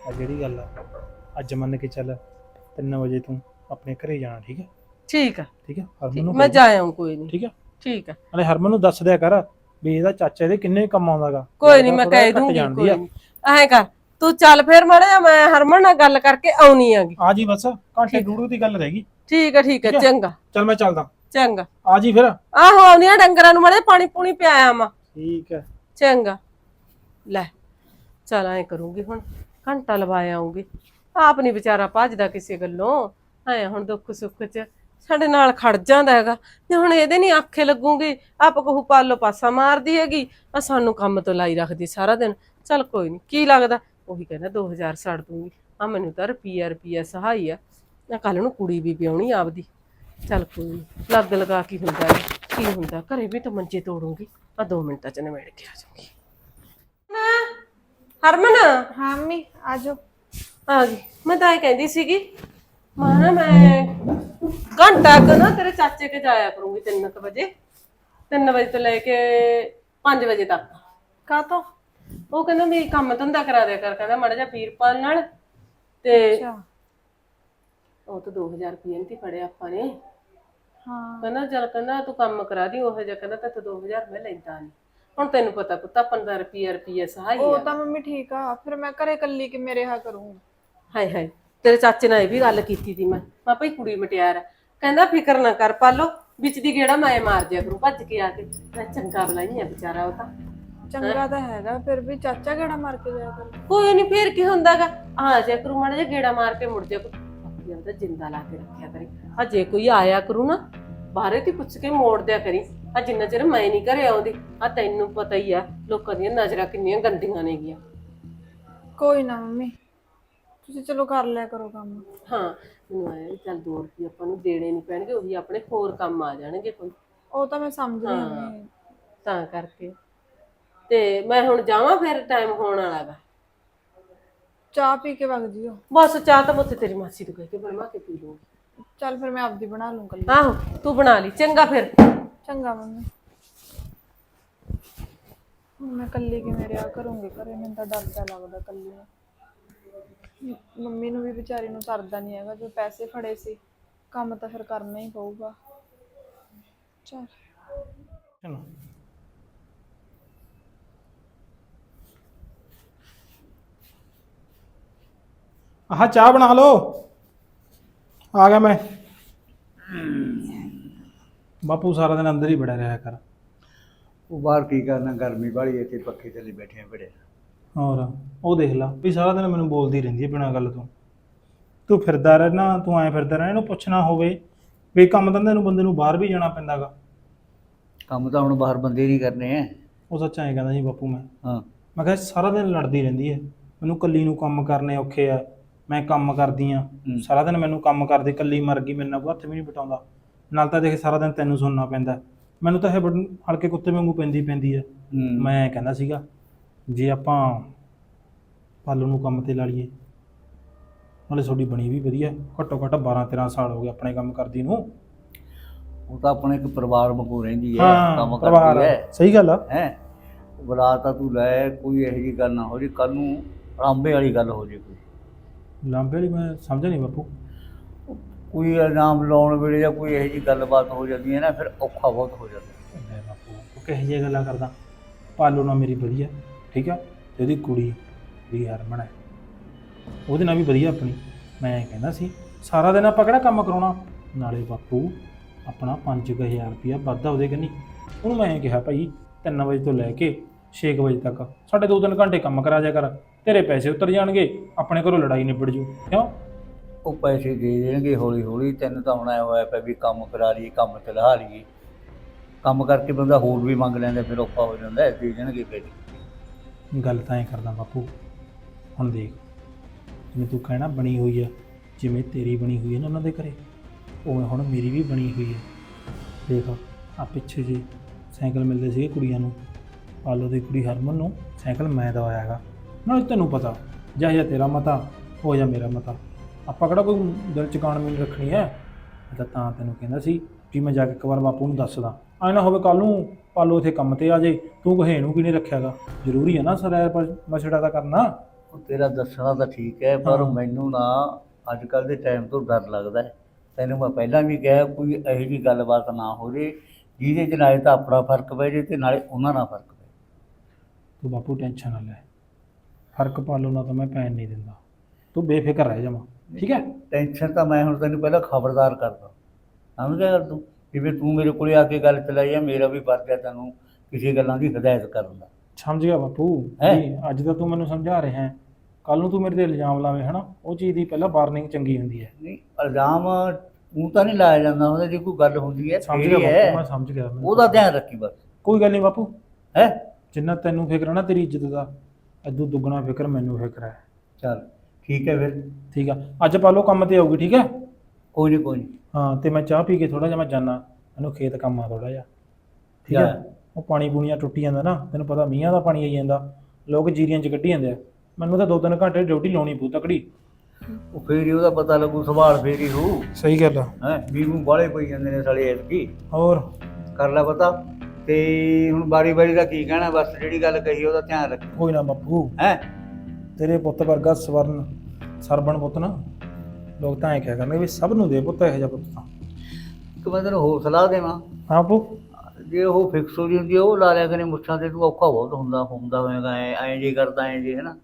ਆ ਜਿਹੜੀ ਗੱਲ ਆ ਅੱਜ ਮੰਨ ਕੇ ਚੱਲ 3 ਵਜੇ ਤੂੰ ਆਪਣੇ ਘਰੇ ਜਾਣਾ ਠੀਕ ਹੈ ਠੀਕ ਆ। ਠੀਕ ਹੈ ਹਰਮਨ ਨੂੰ ਮੈਂ ਜਾ ਆਉਂ ਕੋਈ ਨਹੀਂ। ਠੀਕ ਹੈ ਠੀਕ ਆ। ਨਾਲੇ ਹਰਮਨ ਨੂੰ ਦੱਸ ਦਿਆ ਕਰ ਵੀ ਇਹਦਾ ਚਾਚਾ ਇਹਦੇ ਕਿੰਨੇ ਕੰਮ ਆਉਂਦਾਗਾ। ਕੋਈ ਨਹੀਂ ਮੈਂ ਕਹਿ ਦੂੰਗੀ ਕੋਈ। ਐਂ ਕਰ ਤੂੰ ਚੱਲ ਫਿਰ ਮੜਿਆ ਮੈਂ ਹਰਮਨ ਨਾਲ ਗੱਲ ਕਰਕੇ ਆਉਣੀ ਆਗੀ। ਆ ਜੀ ਬਸ ਘੰਟੇ ਡੂੜੂ ਦੀ ਗੱਲ ਰਹਿ ਗਈ। ਠੀਕ ਆ ਠੀਕ ਆ। ਚੰਗਾ। ਚੱਲ ਮੈਂ ਚੱਲਦਾ। ਚੰਗਾ। ਆ ਜੀ ਫਿਰ। ਆਹੋ ਆਉਣੀ ਆ ਡੰਗਰਾਂ ਨੂੰ ਮੜੇ ਪਾਣੀ ਪੂਣੀ ਪਿਆਇਆ ਮਾ ਠੀਕ ਹੈ ਚੰਗਾ। ਲੈ ਚਲ ਐ ਕਰੂੰਗੀ ਹੁਣ। ਘੰਟਾ ਲਵਾਇਆ ਆਉਂਗੀ। ਆਪ ਨਹੀਂ ਵਿਚਾਰਾ ਭੱਜਦਾ ਕਿਸੇ ਗੱਲੋਂ। ਐ ਹੁਣ ਦੁੱਖ ਸੁੱਖ ਚ। ਸਾਡੇ ਨਾਲ ਖੜ ਜਾਂਦਾ ਹੈਗਾ। ਤੇ ਹੁਣ ਇਹਦੇ ਨਹੀਂ ਆਖੇ ਲੱਗੂਗੀ ਆਪ ਕਹੂ ਪਾਲੋ ਪਾਸਾ ਮਾਰਦੀ ਹੈਗੀ। ਆ ਸਾਨੂੰ ਕੰਮ ਤੋਂ ਲਾਈ ਰੱਖਦੀ ਸਾਰਾ ਦਿਨ। ਚਲ ਕੋਈ ਨਹੀਂ ਕੀ ਲੱਗਦਾ? ਉਹੀ ਕਹਿੰਦਾ 2000 ਛੱਡ ਦੂੰਗੀ। ਆ ਮੈਨੂੰ ਤਾਂ ਰੁਪਈਆ ਰੁਪਈਆ ਸਹਾਈ ਆ। ਨਾ ਕੱਲ ਨੂੰ ਕੁੜੀ ਵੀ ਵਿਆਹਣੀ ਆਪਦੀ। ਚਲ ਕੋਈ ਨੀ ਲੱਗ ਲਗਾ ਕੀ ਹੁੰਦਾ ਹੈ, ਕੀ ਹੁੰਦਾ? ਘਰੇ ਵੀ ਤਾਂ ਮੰਜੇ ਤੋੜੂੰਗੀ। ਆ 2 ਮਿੰਟਾਂ ਚ ਨਿਬੜ ਕੇ ਆ ਜਾਊਂਗੀ। ਹਰਮਨ? ਹਾਂ ਮੰਮੀ ਆਜੋ ਆ ਗਈ। ਮੈਂ ਤਾਂ ਇਹ ਕਹਿੰਦੀ ਸੀਗੀ ਮੈਂ ਨਾ ਮੈਂ। ਘੰਟਾ ਕੁ ਨਾ ਤੇਰੇ ਚਾਚੇ ਕੇ ਜਾਇਆ ਕਰੂੰਗੀ 3 ਵਜੇ। 3 ਵਜੇ ਤੋਂ ਲੈ ਕੇ 5 ਵਜੇ ਤੱਕ। ਕਾ ਤੋਂ ਉਹ ਕਹਿੰਦਾ ਮੇਰੀ ਕੰਮ ਧੰਦਾ ਕਰਾ ਦਿਆ ਕਰ। ਕਹਿੰਦਾ ਮੜਾ ਜਾ ਵੀਰਪਾਲ ਨਾਲ। ਤੇ ਅੱਛਾ। ਉਹ ਤਾਂ 2000 ਰੁਪਏ ਨਹੀਂ ਫੜਿਆ ਆਪਾਂ ਨੇ। ਹਾਂ। ਕਹਿੰਦਾ ਚੱਲ ਕਹਿੰਦਾ ਤੂੰ ਕੰਮ ਕਰਾ ਦੀ ਉਹ ਜਿਹਾ। ਕਹਿੰਦਾ ਤਾਂ 2000 ਮੈਂ ਲੈਂਦਾ ਨਹੀਂ। ਹੁਣ ਤੈਨੂੰ ਪਤਾ ਪੁੱਤਾ 15 ਰੁਪਏ ਰੁਪਏ ਸਹਾਈ ਉਹ ਤਾਂ ਮੰਮੀ ਠੀਕ ਆ। ਫਿਰ ਮੈਂ ਘਰੇ ਇਕੱਲੀ ਕਿਵੇਂ ਰਿਹਾ ਕਰੂੰਗੀ ਹਾਏ ਹਾਏ। ਤੇਰੇ ਚਾਚੇ ਨਾਲ ਇਹ ਵੀ ਗੱਲ ਕੀਤੀ ਸੀ ਮੈਂ। ਮੈਂ ਭਾਈ ਕੁੜੀ ਮਟਿਆਰ ਆ। ਕਹਿੰਦਾ ਫਿਕਰ ਨਾ ਕਰ ਪਾਲੋ ਵਿੱਚ ਦੀ ਗੇੜਾ ਮੈਂ ਮਾਰ ਦਿਆ ਕਰੂੰ ਭੱਜ ਕੇ ਆ ਕੇ। ਮੈਂ ਚੰਗਾ ਬਲਾਈ ਆ ਵਿਚਾਰਾ ਉਹ ਤਾਂ। ਚੰਗਾ ਤਾਂ ਹੈਗਾ ਫਿਰ ਵੀ ਚਾਚਾ ਗੇੜਾ ਮਾਰ ਕੇ ਜਾਇਆ ਕਰੂ। ਕੋਈ ਨਹੀਂ ਫੇਰ ਕੀ ਹੁੰਦਾਗਾ? ਆ ਜਾ ਕਰੂ ਮਾੜਾ ਜਿਹਾ ਗੇੜਾ ਮਾਰ ਕੇ ਮੁੜ ਜਾ ਕਰੂ। ਉਹਦਾ ਜਿੰਦਾ ਲਾ ਕੇ ਰੱਖਿਆ ਕਰੀ। ਆ ਜੇ ਕੋਈ ਆਇਆ ਕਰੂ ਨਾ ਬਾਹਰੇ ਤੇ ਪੁੱਛ ਕੇ ਮੋੜ ਦਿਆ ਕਰੀ। ਆ ਜਿੰਨਾ ਚਿਰ ਮੈਂ ਨਹੀਂ ਘਰੇ ਆਉਂਦੀ ਆ ਤੈਨੂੰ ਪਤਾ ਹੀ ਆ ਲੋਕਾਂ ਦੀਆਂ ਨਜ਼ਰਾਂ ਕਿੰਨੀਆਂ ਗੰਦੀਆਂ ਨੇਗੀਆਂ। ਕੋਈ ਨਾ ਮੰਮੀ। ਤੁਸੀਂ ਚਲੋ ਕਰ ਲਿਆ ਕਰੋ ਕੰਮ। ਹਾਂ ਮੈਨੂੰ ਆਇਆ ਵੀ ਚੱਲ 2 ਰੁਪਏ ਆਪਾਂ ਨੂੰ ਦੇਣੇ ਨਹੀਂ ਪੈਣਗੇ ਉਹੀ ਆਪਣੇ ਹੋਰ ਕੰਮ ਆ ਜਾਣਗੇ ਕੋਈ। ਉਹ ਤਾਂ ਮੈਂ ਸਮਝ ਰਹੀ ਹਾਂ। ਹਾਂ ਤਾਂ ਕਰਕੇ। ਤੇ ਮੈਂ ਹੁਣ ਜਾਵਾਂ ਫਿਰ ਟਾਈਮ ਹੋਣ ਵਾਲਾ ਗਾ ਚਾਹ ਪੀ ਕੇ ਵਗ ਜਿਓ। ਬਸ ਚਾਹ ਤਾਂ ਮੈਂ ਉੱਥੇ ਤੇਰੀ ਮਾਸੀ ਤੋਂ ਕਹਿ ਕੇ ਬਣਵਾ ਕੇ ਪੀ ਲੂੰਗੀ ਚੱਲ ਫਿਰ ਮੈਂ ਆਪਦੀ ਬਣਾ ਲੂੰ ਕੱਲੀ ਆਹੋ ਤੂੰ ਬਣਾ ਲਈ ਚੰਗਾ ਫਿਰ। ਚੰਗਾ ਮੰਮੀ। ਹੁਣ ਮੈਂ ਕੱਲੀ ਕਿਵੇਂ ਰਿਹਾ ਕਰੂੰਗੀ ਘਰੇ ਮੈਨੂੰ ਤਾਂ ਡਰ ਜਿਹਾ ਲੱਗਦਾ ਕੱਲੀ ਨੂੰ। ਮੰਮੀ ਨੂੰ ਵੀ ਵਿਚਾਰੀ ਨੂੰ ਸਰਦਾ ਨਹੀਂ ਹੈਗਾ ਜੋ ਪੈਸੇ ਫੜੇ ਸੀ ਕੰਮ ਤਾਂ ਫਿਰ ਕਰਨਾ ਹੀ ਪਊਗਾ। ਚਲ। ਚਲੋ। ਆਹ ਚਾਹ ਬਣਾ ਲਓ। ਆ ਗਿਆ ਮੈਂ। ਬਾਪੂ ਸਾਰਾ ਦਿਨ ਅੰਦਰ ਹੀ ਬੜਾ ਰਿਹਾ ਕਰ। ਉਹ ਬਾਹਰ ਕੀ ਕਰਨਾ ਗਰਮੀ ਵਾਲੀ ਇੱਥੇ ਪੱਖੇ ਥੱਲੇ ਬੈਠੇ ਆ ਬੜੇ। ਹੋਰ ਉਹ ਦੇਖ ਲਾ ਵੀ ਸਾਰਾ ਦਿਨ ਮੈਨੂੰ ਬੋਲਦੀ ਰਹਿੰਦੀ ਹੈ ਬਿਨਾਂ ਗੱਲ ਤੋਂ। ਤੂੰ ਫਿਰਦਾ ਰਹਿਣਾ ਤੂੰ ਐ ਫਿਰਦਾ ਰਹਿਣਾ ਇਹਨੂੰ ਪੁੱਛਣਾ ਹੋਵੇ ਵੀ ਕੰਮ ਧੰਦੇ ਨੂੰ ਬੰਦੇ ਨੂੰ ਬਾਹਰ ਵੀ ਜਾਣਾ ਪੈਂਦਾਗਾ। ਕੰਮ ਤਾਂ ਹੁਣ ਬਾਹਰ ਬੰਦੇ ਨਹੀਂ ਕਰਨੇ ਆ ਉਹ ਸੱਚਾ ਐ ਕਹਿੰਦਾ ਸੀ ਬਾਪੂ ਮੈਂ। ਹਾਂ। ਮੈਂ ਕਿਹਾ ਸਾਰਾ ਦਿਨ ਲੜਦੀ ਰਹਿੰਦੀ ਹੈ ਮੈਨੂੰ ਕੱਲੀ ਨੂੰ ਕੰਮ ਕਰਨੇ ਔਖੇ ਆ ਮੈਂ ਕੰਮ ਕਰਦੀ ਆ। ਹੂੰ। ਸਾਰਾ ਦਿਨ ਮੈਨੂੰ ਕੰਮ ਕਰਦੀ ਕੱਲੀ ਮਰ ਗਈ ਮੇਰੇ ਨਾਲ ਕੋਈ ਹੱਥ ਵੀ ਨਹੀਂ ਪਟਾਉਂਦਾ ਨਾਲ ਤਾਂ ਦੇਖ ਸਾਰਾ ਦਿਨ ਤੈਨੂੰ ਸੁਣਨਾ ਪੈਂਦਾ। ਮੈਨੂੰ ਤਾਂ ਇਹ ਬੜ- ਹਲਕੇ ਕੁੱਤੇ ਵਾਂਗੂ ਪੈਂਦੀ ਪੈਂਦੀ ਆ ਹੂੰ। ਮੈਂ ਕਹਿੰਦਾ ਸੀਗਾ ਜੇ ਆਪਾਂ ਪਾਲੂ ਨੂੰ ਕੰਮ ਤੇ ਲਾ ਲਈਏ ਨਾਲੇ ਤੁਹਾਡੀ ਬਣੀ ਵੀ ਵਧੀਆ ਘੱਟੋ ਘੱਟ 12 13 ਸਾਲ ਹੋ ਗਏ ਆਪਣੇ ਕੰਮ ਕਰਦੀ ਨੂੰ। ਉਹ ਤਾਂ ਆਪਣੇ ਇੱਕ ਪਰਿਵਾਰ ਵਾਂਗੂ ਰਹਿੰਦੀ ਹੈ ਕੰਮ ਕਰਦੀ ਹੈ। ਸਹੀ ਗੱਲ ਆ। ਹੈ ਬੁਲਾ ਤਾਂ ਤੂੰ ਲੈ ਕੋਈ ਇਹੋ ਜਿਹੀ ਗੱਲ ਨਾ ਹੋ ਜੇ ਕੱਲ ਨੂੰ ਆਰਾਮੇ ਵਾਲੀ ਗੱਲ ਹੋ ਜੇ ਕੋਈ। ਲਾਂਬੇ ਵਾਲੀ ਮੈਂ ਸਮਝਿਆ ਨਹੀਂ ਬਾਪੂ। ਕੋਈ ਇਲਜ਼ਾਮ ਲਾਉਣ ਵੇਲੇ ਜਾਂ ਕੋਈ ਇਹੋ ਜਿਹੀ ਗੱਲਬਾਤ ਹੋ ਜਾਂਦੀ ਹੈ ਨਾ ਫਿਰ ਔਖਾ ਬਹੁਤ ਹੋ ਜਾਂਦਾ। ਬਾਪੂ ਤੂੰ ਕਿਹੋ ਗੱਲਾਂ ਕਰਦਾ। ਪਾਲੋ ਨਾਲ ਮੇਰੀ ਵਧੀਆ। ਠੀਕ ਆ? ਤੇ ਉਹਦੀ ਕੁੜੀ ਵੀ ਹਰਮਨ ਹੈ ਉਹਦੇ ਨਾਲ ਵੀ ਵਧੀਆ ਆਪਣੀ। ਮੈਂ ਕਹਿੰਦਾ ਸੀ, ਸਾਰਾ ਦਿਨ ਆਪਾਂ ਕਿਹੜਾ ਕੰਮ ਕਰਾਉਣਾ? ਨਾਲੇ ਬਾਪੂ, ਆਪਣਾ 5000 ਰੁਪਇਆ ਵਾਧਾ ਉਹਦੇ ਕੰਨੀ। ਉਹਨੂੰ ਮੈਂ ਕਿਹਾ ਭਾਈ 3 ਵਜੇ ਤੋਂ ਲੈ ਕੇ 6 ਵਜੇ ਤੱਕ ਸਾਡੇ ਦੋ ਤਿੰਨ ਘੰਟੇ ਕੰਮ ਕਰਾ ਜਾ ਕਰ। ਤੇਰੇ ਪੈਸੇ ਉਤਰ ਜਾਣਗੇ, ਆਪਣੇ ਘਰੋਂ ਲੜਾਈ ਨਿਬੜ ਜੂ। ਕਿਉਂ? ਉਹ ਪੈਸੇ ਦੇ ਦੇਣਗੇ ਹੌਲੀ ਹੌਲੀ ਤੈਨੂੰ ਤਾਂ ਹੁਣ ਐ ਹੋਇਆ ਪਿਆ ਵੀ ਕੰਮ ਕਰਾ ਲਈਏ, ਕੰਮ ਚਲਾ ਲਈਏ। ਕੰਮ ਕਰਕੇ ਬੰਦਾ ਹੋਰ ਵੀ ਮੰਗ ਲੈਂਦਾ, ਫਿਰ ਔਖਾ ਹੋ ਜਾਂਦਾ, ਦੇ ਦੇਣਗੇ ਪੈਸੇ। ਗੱਲ ਤਾਂ ਐ ਕਰਦਾ ਬਾਪੂ, ਹੁਣ ਦੇਖ, ਜਿਵੇਂ ਤੂੰ ਕਹਿਣਾ ਬਣੀ ਹੋਈ ਆ, ਜਿਵੇਂ ਤੇਰੀ ਬਣੀ ਹੋਈ ਹੈ ਨਾ ਉਹਨਾਂ ਦੇ ਘਰੇ ਉਵੇਂ ਹੁਣ ਮੇਰੀ ਵੀ ਬਣੀ ਹੋਈ ਹੈ ਦੇਖ ਆ ਪਿੱਛੇ ਜੀ ਸਾਈਕਲ ਮਿਲਦੇ ਸੀਗੇ ਕੁੜੀਆਂ ਨੂੰ ਪਾਲੋ ਦੀ ਕੁੜੀ ਹਰਮਨ ਨੂੰ ਸਾਈਕਲ ਮੈਂ ਦਵਾਇਆ ਹੈਗਾ। ਨਾਲੇ ਤੈਨੂੰ ਪਤਾ, ਜਾਂ ਜਾਂ ਤੇਰਾ ਮਤਾ, ਹੋ ਜਾਂ ਮੇਰਾ ਮਤਾ, ਆਪਾਂ ਕਿਹੜਾ ਕੋਈ ਦਿਲ ਚ ਕਾਣ ਨਹੀਂ ਰੱਖਣੀ ਹੈ? ਤਾਂ ਤਾਂ ਤੈਨੂੰ ਕਹਿੰਦਾ ਸੀ ਵੀ ਮੈਂ ਜਾ ਕੇ ਇੱਕ ਵਾਰ ਬਾਪੂ ਨੂੰ ਦੱਸਦਾ। ਐ ਨਾ ਹੋਵੇ ਕੱਲ ਨੂੰ ਪਾਲੋ ਇੱਥੇ ਕੰਮ ਤੇ ਆ ਜੇ ਤੂੰ ਕਹੇ ਇਹਨੂੰ ਕੀ ਨਹੀਂ ਰੱਖਿਆਗਾ। ਜ਼ਰੂਰੀ ਹੈ ਨਾ ਸਰਾਇਰ ਪਰ ਮਸੜਾ ਦਾ ਕਰਨਾ। ਉਹ ਤੇਰਾ ਦੱਸਣਾ ਤਾਂ ਠੀਕ ਹੈ ਪਰ ਹਾਂ। ਮੈਨੂੰ ਨਾ ਅੱਜ ਕੱਲ ਦੇ ਟਾਈਮ ਤੋਂ ਡਰ ਲੱਗਦਾ ਹੈ। ਤੈਨੂੰ ਮੈਂ ਪਹਿਲਾਂ ਵੀ ਕਿਹਾ ਕੋਈ ਇਹੋ ਜਿਹੀ ਗੱਲਬਾਤ ਨਾ ਹੋ ਜੇ ਜਿਹਦੇ ਚ ਨਾਲੇ ਤਾਂ ਆਪਣਾ ਫ਼ਰਕ ਪੈ ਜੇ ਤੇ ਨਾਲੇ ਉਹਨਾਂ ਨਾਲ ਫ਼ਰਕ ਪੈ ਤੂੰ ਬਾਪੂ ਟੈਨਸ਼ਨ ਨਾ ਲੈ। ਫ਼ਰਕ ਪਾਲੋ ਨਾ ਤਾਂ ਮੈਂ ਪੈਣ ਨਹੀਂ ਦਿੰਦਾ। ਤੂੰ ਬੇਫਿਕਰ ਰਹਿ ਜਾਵਾਂ ਠੀਕ ਹੈ? ਟੈਨਸ਼ਨ ਤਾਂ ਮੈਂ ਹੁਣ ਤੈਨੂੰ ਪਹਿਲਾਂ ਖਬਰਦਾਰ ਕਰਦਾ। ਸਮਝ ਗਿਆ ਤੂੰ? ਜਿਵੇਂ ਤੂੰ ਮੇਰੇ ਕੋਲੇ ਆ ਕੇ ਗੱਲ ਚਲਾਈ ਆ ਮੇਰਾ ਵੀ ਹੈ ਤੈਨੂੰ ਕਿਸੇ ਗੱਲਾਂ ਦੀ ਹਦਾਇਤ ਕਰਨ ਦਾ। ਸਮਝ ਗਿਆ ਬਾਪੂ। ਹੈਂ? ਵੀ ਅੱਜ ਤਾਂ ਤੂੰ ਮੈਨੂੰ ਸਮਝਾ ਰਿਹਾ ਹੈ। ਕੱਲ ਨੂੰ ਤੂੰ ਮੇਰੇ ਤੇ ਇਲਜ਼ਾਮ ਲਾਵੇਂ ਹਨਾ? ਉਹ ਚੀਜ਼ ਦੀ ਪਹਿਲਾਂ ਵਾਰਨਿੰਗ ਚੰਗੀ ਹੁੰਦੀ ਹੈ। ਨਹੀਂ ਇਲਜ਼ਾਮ ਉਹ ਤਾਂ ਨਹੀਂ ਲਾਇਆ ਜਾਂਦਾ ਹੁੰਦਾ ਜੇ ਕੋਈ ਗੱਲ ਹੁੰਦੀ ਹੈ ਸਮਝ ਫੇਰ ਗਿਆ ਹੀ। ਬਾਪੂ ਮੈਂ ਹੈ ਸਮਝ ਗਿਆ ਮੈਨੂੰ ਉਹਦਾ ਧਿਆਨ ਰੱਖੀ ਬਸ। ਕੋਈ ਗੱਲ ਨਹੀਂ ਬਾਪੂ। ਹੈ? ਜਿੰਨਾ ਤੈਨੂੰ ਫਿਕਰ ਹੈ ਨਾ ਤੇਰੀ ਇੱਜ਼ਤ ਦਾ ਐਦੂ ਦੁੱਗਣਾ ਫਿਕਰ ਮੈਨੂੰ ਫਿਕਰ ਹੈ। ਚੱਲ ਠੀਕ ਹੈ ਫਿਰ। ਠੀਕ ਆ। ਅੱਜ ਪਾਲੋ ਕੰਮ ਤੇ ਆਊਗੀ ਠੀਕ ਹੈ? ਕੋਈ ਨਹੀਂ ਕੋਈ ਨਹੀਂ ਹਾਂ ਤੇ ਮੈਂ ਚਾਹ ਪੀ ਕੇ ਥੋੜਾ ਜਿਹਾ ਮੈਂ ਜਾਣਾ ਮੈਨੂੰ ਖੇਤ ਕੰਮ ਆ ਥੋੜਾ ਜਿਹਾ। ਠੀਕ। ਹੈ ਉਹ ਪਾਣੀ ਪੂਣੀਆਂ ਟੁੱਟੀ ਜਾਂਦਾ ਨਾ ਤੈਨੂੰ ਪਤਾ ਮੀਂਹਾਂ ਦਾ ਪਾਣੀ ਆਈ ਜਾਂਦਾ। ਲੋਕ ਜੀਰੀਆਂ 'ਚ ਕੱਢੀ ਜਾਂਦੇ ਆ। ਮੈਨੂੰ ਤਾਂ ਦੋ ਤਿੰਨ ਘੰਟੇ ਡਿਊਟੀ ਲਾਉਣੀ ਪਊ ਤਕੜੀ। ਉਹ ਫੇਰ ਹੀ ਉਹਦਾ ਪਤਾ ਲੱਗੂ ਸਵਾਲ ਫੇਰ ਹੀ ਹੋਊ। ਸਹੀ ਗੱਲ ਆ। ਹੈ ਵੀਰੂ ਬਾਲੇ ਪਈ ਜਾਂਦੇ ਨੇ ਸਾਲੇ ਐਤਕੀ। ਹੋਰ? ਕਰ ਲੈ ਪਤਾ। ਤੇ ਹੁਣ ਬਾਰੀ ਬਾਰੀ ਦਾ ਕੀ ਕਹਿਣਾ ਬਸ ਜਿਹੜੀ ਗੱਲ ਕਹੀ ਉਹਦਾ ਧਿਆਨ ਰੱਖ। ਕੋਈ ਨਾ ਬਾਪੂ। ਹੈ? ਤੇਰੇ ਪੁੱਤ ਵਰਗਾ ਸਵਰਨ ਸਰਬਣ ਪੁੱਤ ਨਾ। ਲੋਕ ਤਾਂ ਐ ਕਹਿ ਕਰਨਗੇ ਵੀ ਸਭ ਨੂੰ ਦੇ ਪੁੱਤ ਇਹੋ ਜਿਹਾ ਪੁੱਤ ਤਾਂ। ਇੱਕ ਮੈਂ ਤੈਨੂੰ ਹੋਰ ਸਲਾਹ ਦੇਵਾਂ। ਹਾਂ ਬਾਪੂ ਜੇ ਉਹ ਫਿਕਸ ਹੋ ਜਾਂਦੀ ਉਹ ਲਾ ਲਿਆ ਕਰੇ ਮੁੱਛਾਂ ਤੇ ਤੂੰ ਔਖਾ ਬਹੁਤ ਹੁੰਦਾ ਹੁੰਦਾ ਹੋਏਗਾ ਐ ਐਂ ਜੇ ਕਰਦਾ ਐਂ ਜੇ ਹੈਨਾ।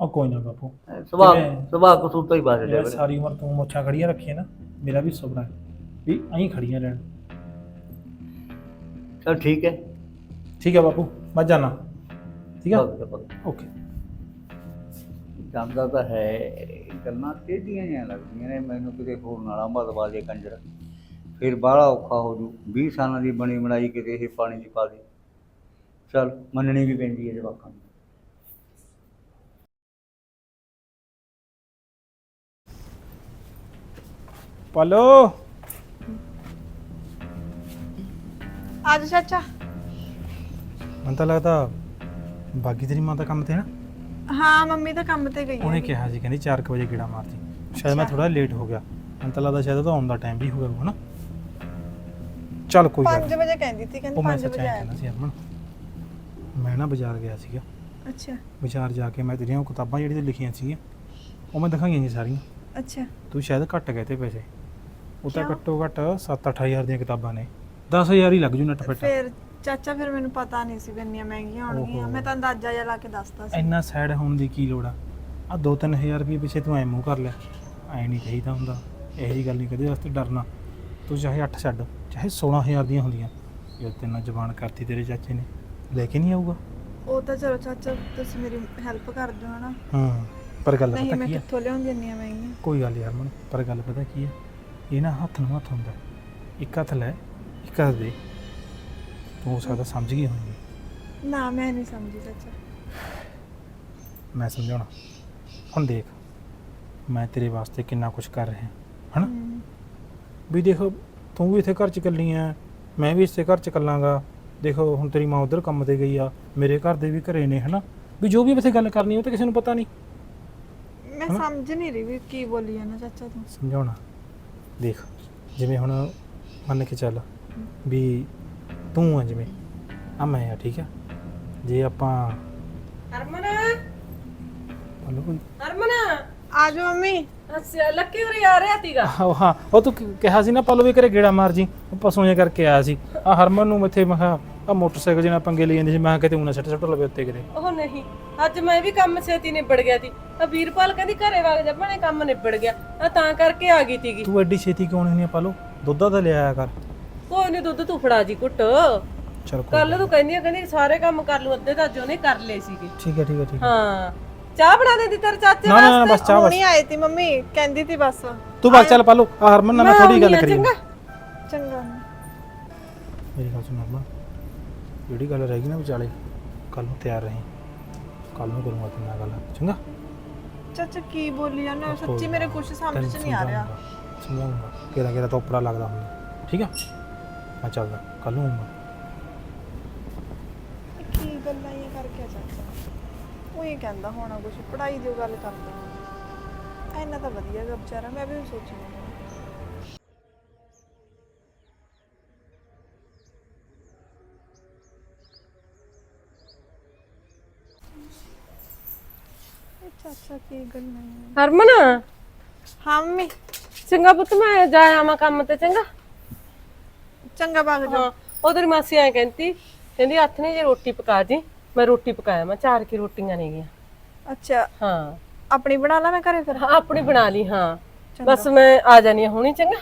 ਉਹ ਕੋਈ ਨਾ ਬਾਪੂ। ਸੁਭਾਅ ਜਿਵੇਂ- ਸੁਭਾਅ ਕਸੂਤਾ ਹੀ ਬਾਜ ਯਾਰ ਲਿਆ ਸਾਰੀ ਉਮਰ ਤੂੰ ਮੁੱਛਾਂ ਖੜੀਆਂ ਰੱਖੀਆਂ ਨਾ ਮੇਰਾ ਵੀ ਸੁਪਨਾ ਹੈ ਵੀ ਐਂ ਖੜੀਆਂ ਰਹਿਣ। ਚਲ ਠੀਕ ਹੈ। ਠੀਕ ਹੈ ਬਾਪੂ ਮੈਂ ਜਾਣਾ ਠੀਕ ਹੈ? ਓਕੇ। ਜਾਂਦਾ ਤਾਂ ਹੈ ਗੱਲਾਂ ਟੇਢੀਆਂ ਜਿਹੀਆਂ ਲੱਗਦੀਆਂ ਨੇ ਮੈਨੂੰ ਕਿਤੇ ਹੋਰ ਨਾਲਾ ਮਦਵਾ ਦੇ ਕੰਜਰ। ਫਿਰ ਬਾਹਲਾ ਔਖਾ ਹੋ ਜੂ 20 ਸਾਲਾਂ ਦੀ ਬਣੀ ਬਣਾਈ ਕਿਤੇ ਇਹ ਪਾਣੀ 'ਚ ਪਾ ਦੇ। ਚਲ ਮੰਨਣੀ ਵੀ ਪੈਂਦੀ ਹੈ ਜਵਾਕਾਂ ਨੂੰ। ਪਾਲੋ। ਅੱਜ ਚਾਚਾ। ਮੈਨੂੰ ਤਾਂ ਲੱਗਦਾ ਬਾਗੀ ਤੇਰੀ ਮਾਂ ਦਾ ਕੰਮ ਤੇ ਨਾ। ਹਾਂ ਮੰਮੀ ਤਾਂ ਕੰਮ ਤੇ ਗਈ ਉਹਨੇ ਹੈ ਕਿਹਾ ਸੀ ਕਹਿੰਦੀ 4 ਵਜੇ ਗੇੜਾ ਮਾਰਦੀ ਸ਼ਾਇਦ ਮੈਂ ਥੋੜਾ ਲੇਟ ਹੋ ਗਿਆ। ਮੈਨੂੰ ਤਾਂ ਲੱਗਦਾ ਸ਼ਾਇਦ ਉਹਦਾ ਆਉਣ ਦਾ ਟਾਈਮ ਵੀ ਹੋ ਗਿਆ ਨਾ ਚੱਲ ਕੋਈ ਗੱਲ 5 ਵਜੇ ਕਹਿੰਦੀ ਸੀ ਕਹਿੰਦੀ ਉਹ ਮੈਂ 5 ਸੱਚ ਵਜੇ ਆਇਆ। ਕਹਿੰਦਾ ਸੀ ਅਰਮਨ ਮੈਂ ਨਾ ਬਾਜ਼ਾਰ ਗਿਆ ਸੀਗਾ। ਅੱਛਾ। ਬਾਜ਼ਾਰ ਜਾ ਕੇ ਮੈਂ ਤੇਰੀਆਂ ਉਹ ਕਿਤਾਬਾਂ ਜਿਹੜੀਆਂ ਲਿਖੀਆਂ ਸੀਗੀਆਂ ਉਹ ਮੈਂ ਦਿਖਾਈਆਂ ਸੀ ਸਾਰੀਆਂ। ਅੱਛਾ। ਤੂੰ ਸ਼ਾਇਦ ਘੱਟ ਗਏ ਤੇ ਪੈਸੇ। ਉਹ ਤਾਂ ਕਿਉਂ? ਘੱਟੋ ਘੱਟ 7-8000 ਦੀਆਂ ਕਿਤਾਬਾਂ ਨੇ। 10000 ਹੀ ਲੱਗ ਜੂ ਨੱਟ ਫੱਟਾ ਫਿਰ ਚਾਚਾ ਫਿਰ ਮੈਨੂੰ ਪਤਾ ਨਹੀਂ ਸੀ ਵੀ ਇੰਨੀਆਂ ਮਹਿੰਗੀਆਂ ਹੋਣਗੀਆਂ। ਓਹੋ। ਮੈਂ ਤਾਂ ਅੰਦਾਜ਼ਾ ਜਿਹਾ ਲਾ ਕੇ ਦੱਸਤਾ ਸੀ। ਇੰਨਾ ਸੈਡ ਹੋਣ ਦੀ ਕੀ ਲੋੜ ਆ? ਆ 2-3000 ਰੁਪਏ ਪਿੱਛੇ ਤੂੰ ਐ ਮੂੰਹ ਕਰ ਲਿਆ। ਐ ਨਹੀਂ ਕਹੀਦਾ ਹੁੰਦਾ। ਇਹੋ ਜੀ ਗੱਲ ਨਹੀਂ ਕਦੇ ਵਾਸਤੇ ਡਰਨਾ। ਤੂੰ ਚਾਹੇ 8 ਛੱਡ ਚਾਹੇ 16000 ਦੀਆਂ ਹੁੰਦੀਆਂ। ਜੇ ਤੇ ਨਾਲ ਜ਼ਬਾਨ ਕਰਤੀ ਤੇਰੇ ਚਾਚੇ ਨੇ। ਲੈ ਕੇ ਨਹੀਂ ਆਊਗਾ? ਉਹ ਤਾਂ ਚਲੋ ਚਾਚਾ ਤੁਸੀਂ ਮੇਰੀ ਹੈਲਪ ਕਰ ਦਿਓ ਹਨਾ। ਹਾਂ ਪਰ ਗੱਲ ਨਹੀਂ ਪਤਾ ਮੈਂ ਕੀ ਆ? ਕਿੱਥੋਂ ਲਿਆਉਂਦੀ ਇੰਨੀਆਂ ਮਹਿੰਗੀਆਂ? ਕੋਈ ਗੱਲ ਯਾਰ ਮਨ ਪਰ ਗੱਲ ਪਤਾ ਕੀ ਹੈ ਇਹ ਨਾ ਹੱਥ ਨੂੰ ਹੱਥ ਹੁੰਦਾ। ਇੱਕ ਹੱਥ ਲੈ ਇੱਕ ਹੱਥ ਦੇ। ਹੋ ਸਕਦਾ ਸਮਝ ਗਈ ਹੋਵੇਗੀ ਨਾ ਮੈਂ ਨਹੀਂ ਸਮਝੀ ਚਾਚਾ ਮੈਂ ਸਮਝਾਉਣਾ। ਹੁਣ ਦੇਖ ਮੈਂ ਤੇਰੇ ਵਾਸਤੇ ਕਿੰਨਾ ਕੁਝ ਕਰ ਰਿਹਾ ਹਨਾ? ਹਮ, ਵੀ ਦੇਖੋ ਤੂੰ ਵੀ ਇੱਥੇ ਘਰ ਚ ਇਕੱਲੀ ਆ ਮੈਂ ਵੀ ਇਸੇ ਘਰ ਚ ਇਕੱਲਾਂਗਾ ਦੇਖੋ ਹੁਣ ਤੇਰੀ ਮਾਂ ਉਧਰ ਕੰਮ ਤੇ ਗਈ ਆ ਮੇਰੇ ਘਰ ਦੇ ਵੀ ਘਰੇ ਨੇ ਹਨਾ? ਵੀ ਜੋ ਵੀ ਇੱਥੇ ਗੱਲ ਕਰਨੀ ਉਹ ਤਾਂ ਕਿਸੇ ਨੂੰ ਪਤਾ ਨਹੀਂ। ਮੈਂ ਹਨਾ? ਸਮਝ ਨਹੀਂ ਰਹੀ ਵੀ ਕੀ ਬੋਲੀ ਨਾ ਚਾਚਾ ਤੂੰ। ਸਮਝਾਉਣਾ। ਦੇਖ ਜਿਵੇਂ ਹੁਣ ਮੰਨ ਕੇ ਚੱਲ ਵੀ ਤੂੰ ਆ ਜਿਵੇਂ। ਆ ਮੈਂ ਆ ਠੀਕ ਆ? ਜੇ ਆਪਾਂ ਹਰਮਨ। ਮੰਨ ਕੋਈ ਹਰਮਨ। ਆ ਜਾਓ ਮੰਮੀ। ਅੱਛਾ ਲੱਕੀ ਉਰੇ ਆ ਰਿਹਾ ਤੀਗਾ ਉਹ ਹਾਂ। ਉਹ ਤੂੰ ਕਿ- ਕਿਹਾ ਸੀ ਨਾ ਪੱਲੂ ਵੀ ਕਰੇ ਗੇੜਾ ਮਾਰ ਜੀ। ਉਹ ਪਸ਼ੂਆਂ ਕਰਕੇ ਆਇਆ ਸੀ। ਆ ਹਰਮਨ ਨੂੰ ਇੱਥੇ ਮੈਂ ਕਿਹਾ ਆ ਮੋਟਰਸਾਈਕਲ ਜਿਹਨਾਂ ਪੰਗੇ ਲਈ ਜਾਂਦੇ ਸੀ ਮੈਂ ਕਿਹਾ ਕਿਤੇ ਉਹਨਾਂ ਸੱਟ ਸੱਟ ਲਵੇ ਉੱਤੇ ਕਿਤੇ। ਉਹ ਨਹੀਂ। ਅੱਜ ਮੈਂ ਵੀ ਕੰਮ ਛੇਤੀ ਨਿਬੜ ਗਿਆ ਸੀ। ਆ ਵੀਰਪਾਲ ਕਹਿੰਦੀ ਘਰੇ ਵਗ ਜਾ ਭਣੇ ਕੰਮ ਨਿਬੜ ਗਿਆ। ਆ ਤਾਂ ਕਰਕੇ ਆ ਗਈ ਤੀਗੀ ਤੂੰ ਐਡੀ ਛੇਤੀ ਕਿਉਂ ਨਹੀਂ ਪੱਲੂ? ਦੁੱਧਾ ਤਾਂ ਲਿਆਇਆ ਕਰ। ਕੋਈ ਨਹੀਂ ਦੁੱਧ ਤੂੰ ਫੜਾ ਜੀ ਘੁੱਟ। ਚਲ ਕੱਲ ਤੂੰ ਕਹਿੰਦੀ ਆ ਕਹਿੰਦੀ ਸਾਰੇ ਕੰਮ ਕਰ ਲੂ ਅੱਧੇ ਤਾਂ ਉਹਨੇ ਕਰ ਲਏ ਸੀਗੇ। ਠੀਕ ਹੈ ਠੀਕ ਹੈ ਠੀਕ ਹੈ। ਹਾਂ। ਚਾਹ ਬਣਾ ਦੇ ਤੇਰੇ ਚਾਚੇ ਨਾ ਨਾ ਨਾ ਬਸ ਚਾਹ ਬਸ। ਹੁਣੀ ਆਈ ਤੀ ਮੰਮੀ ਕਹਿੰਦੀ ਤੀ ਬਸ। ਤੂੰ ਬਸ ਚੱਲ ਪੱਲੂ ਆ ਹਰਮਨ ਨਾਲ ਮੈਂ ਥੋੜੀ ਗੱਲ ਕਰੀ ਚੰਗਾ। ਚੰਗਾ। ਮੇਰੀ ਗੱਲ ਸੁਣ ਹਰਮਨ ਜਿਹੜੀ ਗੱਲ ਰਹਿ ਗਈ ਨਾ ਵਿਚਾਲੇ ਕੱਲ ਨੂੰ ਤਿਆਰ ਰਹੀਂ। ਕੱਲ ਨੂੰ ਕਰੂੰਗਾ ਤੇਰੇ ਨਾਲ ਗੱਲ ਚੰਗਾ? ਚਾਚਾ ਕੀ ਬੋਲੀ ਜਾਂਦੇ? ਹੋ ਸੱਚੀ ਮੇਰੇ ਕੁਝ ਸਮਝ ਚ ਨਹੀਂ ਆ ਰਿਹਾ। ਸਮਝਾਉਂਗਾ ਕਿਹੜਾ ਕਿਹੜਾ ਤੋਪੜਾ ਲੱਗਦਾ ਹੁੰਦਾ। ਠੀਕ ਆ? ਮੈਂ ਚੱਲਦਾ ਕੱਲ ਨੂੰ ਆਉਂਗਾ ਕੀ ਗੱਲਾਂ ਇਹ ਕਰਕੇ ਆ ਚਾਚਾ ਉਹ ਹੀ ਕਹਿੰਦਾ ਹੋਣਾ ਕੁਝ ਪੜ੍ਹਾਈ ਦੀ ਗੱਲ ਕਰਦਾ ਹੋਣਾ। ਇੰਨਾ ਤਾਂ ਵਧੀਆ ਗਾ ਵਿਚਾਰਾ ਮੈਂ ਵੀ ਸੋਚੀ ਜਾਂਦੀ ਇਹ ਚਾਚਾ ਕੀ ਗੱਲਾਂ ਹੈ ਹਰਮਨ? ਹਾਂ ਮੰਮੀ। ਚੰਗਾ ਪੁੱਤ ਮੈਂ ਜਾ ਆਵਾਂ ਕੰਮ ਤੇ ਚੰਗਾ। ਚੰਗਾ ਬਾਗ ਜਾ। ਹਾਂ ਉਹ ਤੇਰੀ ਮਾਸੀ ਐ ਕਹਿੰਦੀ ਕਹਿੰਦੀ ਹੱਥ ਨੇ ਜੇ ਰੋਟੀ ਪਕਾ ਦੀ ਮੈਂ ਰੋਟੀ ਪਕਾਇਆ ਮੈਂ ਚਾਰ ਕੀ ਰੋਟੀਆਂ ਨੇ ਗੀਆਂ ਅੱਛਾ। ਹਾਂ। ਆਪਣੀ ਬਣਾ ਲਾ ਮੈਂ ਘਰੇ ਫਿਰ? ਹਾਂ, ਆਪਣੀ ਬਣਾ ਲਈ ਹਾਂ। ਬਸ ਮੈਂ ਆ ਜਾਣੀ ਹਾਂ ਹੁਣੀ ਚੰਗਾ।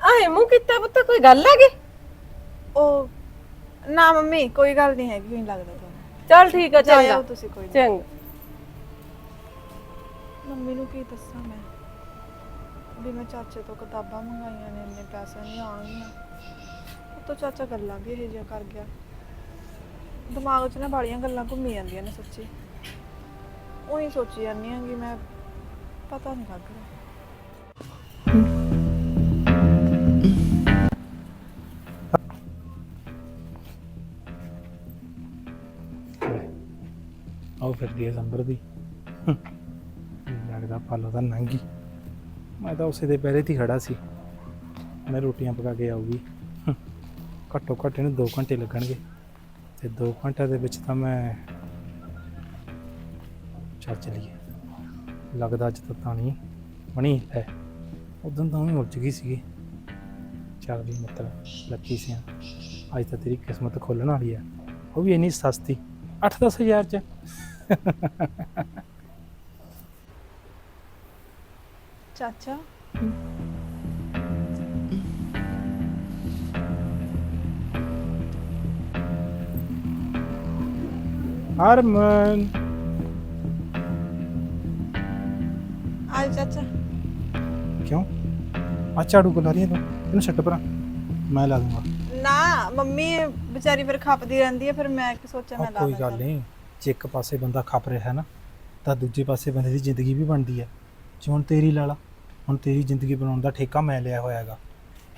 ਆਏ ਮੂੰਹ ਕੀਤਾ ਪੁੱਤ ਕੋਈ ਗੱਲ ਆ ਗਈ? ਉਹ ਨਾ ਮੰਮੀ ਕੋਈ ਗੱਲ ਨਹੀਂ ਹੈਗੀ ਮੈਨੂੰ ਲੱਗਦਾ ਤੁਹਾਨੂੰ। ਚੱਲ ਠੀਕ ਆ ਜਾਇਓ ਚੰਗਾ। ਤੁਸੀਂ ਕੋਈ ਨੀ। ਚੰਗਾ। ਮੰਮੀ ਨੂੰ ਕੀ ਦੱਸਾਂ ਮੈਂ? ਵੀ ਮੈਂ ਚਾਚੇ ਤੋਂ ਕਿਤਾਬਾਂ ਮੰਗਾਈਆਂ ਨੇ ਇੰਨੇ ਪੈਸੇ ਨਹੀਂ ਆਉਣਗੀਆਂ ਉਹ ਤੋਂ ਚਾਚਾ ਗੱਲਾਂ ਵੀ ਇਹ ਜਿਹਾ ਕਰ ਗਿਆ। ਦਿਮਾਗ 'ਚ ਨਾ ਬਾਲੀਆਂ ਗੱਲਾਂ ਘੁੰਮੀ ਜਾਂਦੀਆਂ ਨੇ ਸੱਚੀ। ਉਹੀ ਸੋਚੀ ਜਾਂਦੀ ਹਾਂ ਕਿ ਮੈਂ ਪਤਾ ਨਹੀਂ ਲੱਗ ਰਿਹਾ। ਆਓ ਫਿਰ ਦੀ। ਦਸੰਬਰ ਦੀ ਲੱਗਦਾ ਪਾਲੋ ਤਾਂ ਨੰਗੀ ਮੈਂ ਤਾਂ ਉਸੇ ਦੇ ਪਹਿਰੇ ਤੇ ਹੀ ਖੜਾ ਸੀ। ਮੈਂ ਰੋਟੀਆਂ ਪਕਾ ਕੇ ਆਊਗੀ। ਘੱਟੋ ਘੱਟ ਇਹਨੂੰ 2 ਘੰਟੇ ਲੱਗਣਗੇ। ਤੇ 2 ਘੰਟਿਆਂ ਦੇ ਵਿੱਚ ਤਾਂ ਮੈਂ ਚੱਲ ਚਲੀਏ। ਲੱਗਦਾ ਅੱਜ ਤਾਂ ਤਾਂ ਬਣੀ ਹੈ। ਉਦੋਂ ਤਾਂ ਵੀ ਮੁਰਝ ਗਈ ਸੀਗੀ। ਚੱਲ ਵੀ ਮਤਲਬ ਲੱਕੀ ਸਿਆ, ਅੱਜ ਤਾਂ ਤੇਰੀ ਕਿਸਮਤ ਖੋਲਣ ਵਾਲੀ ਆ। ਉਹ ਵੀ ਇੰਨੀ ਸਸਤੀ 8-10 ਹਜ਼ਾਰ ਚ। ਚਾਚਾ ਹਰਮਨ ਆ ਜਾ ਚਾਚਾ ਕਿਉਂ ਆ ਝਾੜੂ ਕਲਾ ਰਹੀ ਹੈ ਤੂੰ ਇਹਨੂੰ ਛੱਡ ਪਰਾਂ ਮੈਂ ਲਾ ਦੂੰਗਾ ਨਾ ਮੰਮੀ ਵਿਚਾਰੀ ਫਿਰ ਖਪਦੀ ਰਹਿੰਦੀ ਹੈ ਫਿਰ ਮੈਂ ਕੀ ਸੋਚਿਆ ਮੈਂ ਲਾ ਕੋਈ ਗੱਲ ਨਹੀਂ ਜੇ ਇੱਕ ਪਾਸੇ ਬੰਦਾ ਖਪ ਰਿਹਾ ਹੈ ਨਾ ਤਾਂ ਦੂਜੇ ਪਾਸੇ ਬੰਦੇ ਦੀ ਜ਼ਿੰਦਗੀ ਵੀ ਬਣਦੀ ਹੈ ਜੇ ਹੁਣ ਤੇਰੀ ਲਾ ਲਾ ਹੁਣ ਤੇਰੀ ਜ਼ਿੰਦਗੀ ਬਣਾਉਣ ਦਾ ਠੇਕਾ ਮੈਂ ਲਿਆ ਹੋਇਆ ਹੈਗਾ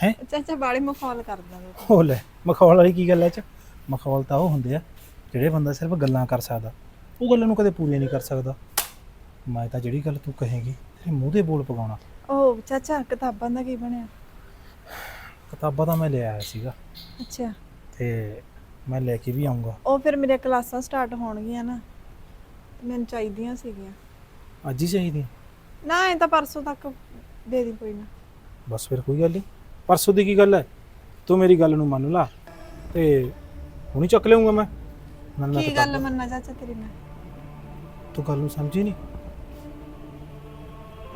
ਹੈ ਚਾਚਾ ਬਾਲੇ ਮਖੌਲ ਕਰਦਾ ਉਹ ਲੈ ਮਖੌਲ ਵਾਲੀ ਕੀ ਗੱਲ ਹੈ ਚ ਮਖੌਲ ਤਾਂ ਉਹ ਹੁੰਦੇ ਆ ਜਿਹੜੇ ਬੰਦਾ ਸਿਰਫ ਗੱਲਾਂ ਕਰ ਸਕਦਾ? ਉਹ ਗੱਲਾਂ ਨੂੰ ਕਦੇ ਪੂਰੀਆਂ ਨਹੀਂ ਕਰ ਸਕਦਾ। ਮੈਂ ਤਾਂ ਜਿਹੜੀ ਗੱਲ ਤੂੰ ਕਹੇਂਗੀ ਤੇਰੇ ਮੂੰਹ ਦੇ ਬੋਲ ਪਗਾਉਣਾ। ਉਹ ਚਾਚਾ ਕਿਤਾਬਾਂ ਦਾ ਕੀ ਬਣਿਆ? ਕਿਤਾਬਾਂ ਤਾਂ ਮੈਂ ਲੈ ਆਇਆ ਸੀਗਾ। ਅੱਛਾ। ਤੇ ਮੈਂ ਲੈ ਕੇ ਵੀ ਆਉਂਗਾ ਉਹ ਫਿਰ ਮੇਰੇ ਕਲਾਸਾਂ ਸਟਾਰਟ ਹੋਣਗੀਆਂ ਨਾ। ਤੇ ਮੈਨੂੰ ਚਾਹੀਦੀਆਂ ਸੀਗੀਆਂ। ਅੱਜ ਹੀ ਚਾਹੀਦੀ ਨਾ ਇਹ ਤਾਂ ਪਰਸੋਂ ਤੱਕ ਦੇ ਦੀ ਕੋਈ ਨਾ। ਬਸ ਫਿਰ ਕੋਈ ਗੱਲ ਨਹੀਂ। ਪਰਸੋਂ ਦੀ ਕੀ ਗੱਲ ਹੈ? ਤੂੰ ਮੇਰੀ ਗੱਲ ਨੂੰ ਮੰਨ ਲਾ। ਤੇ ਹੁਣੀ ਚੱਕ ਲਿਆਉਂਗਾ ਮੈਂ। ਨਾਲ ਮੈਂ ਕੀ ਗੱਲ ਮੰਨਣਾ ਚਾਚਾ ਤੇਰੀ ਮੈਂ? ਤੂੰ ਗੱਲ ਨੂੰ ਸਮਝੀ ਨਹੀਂ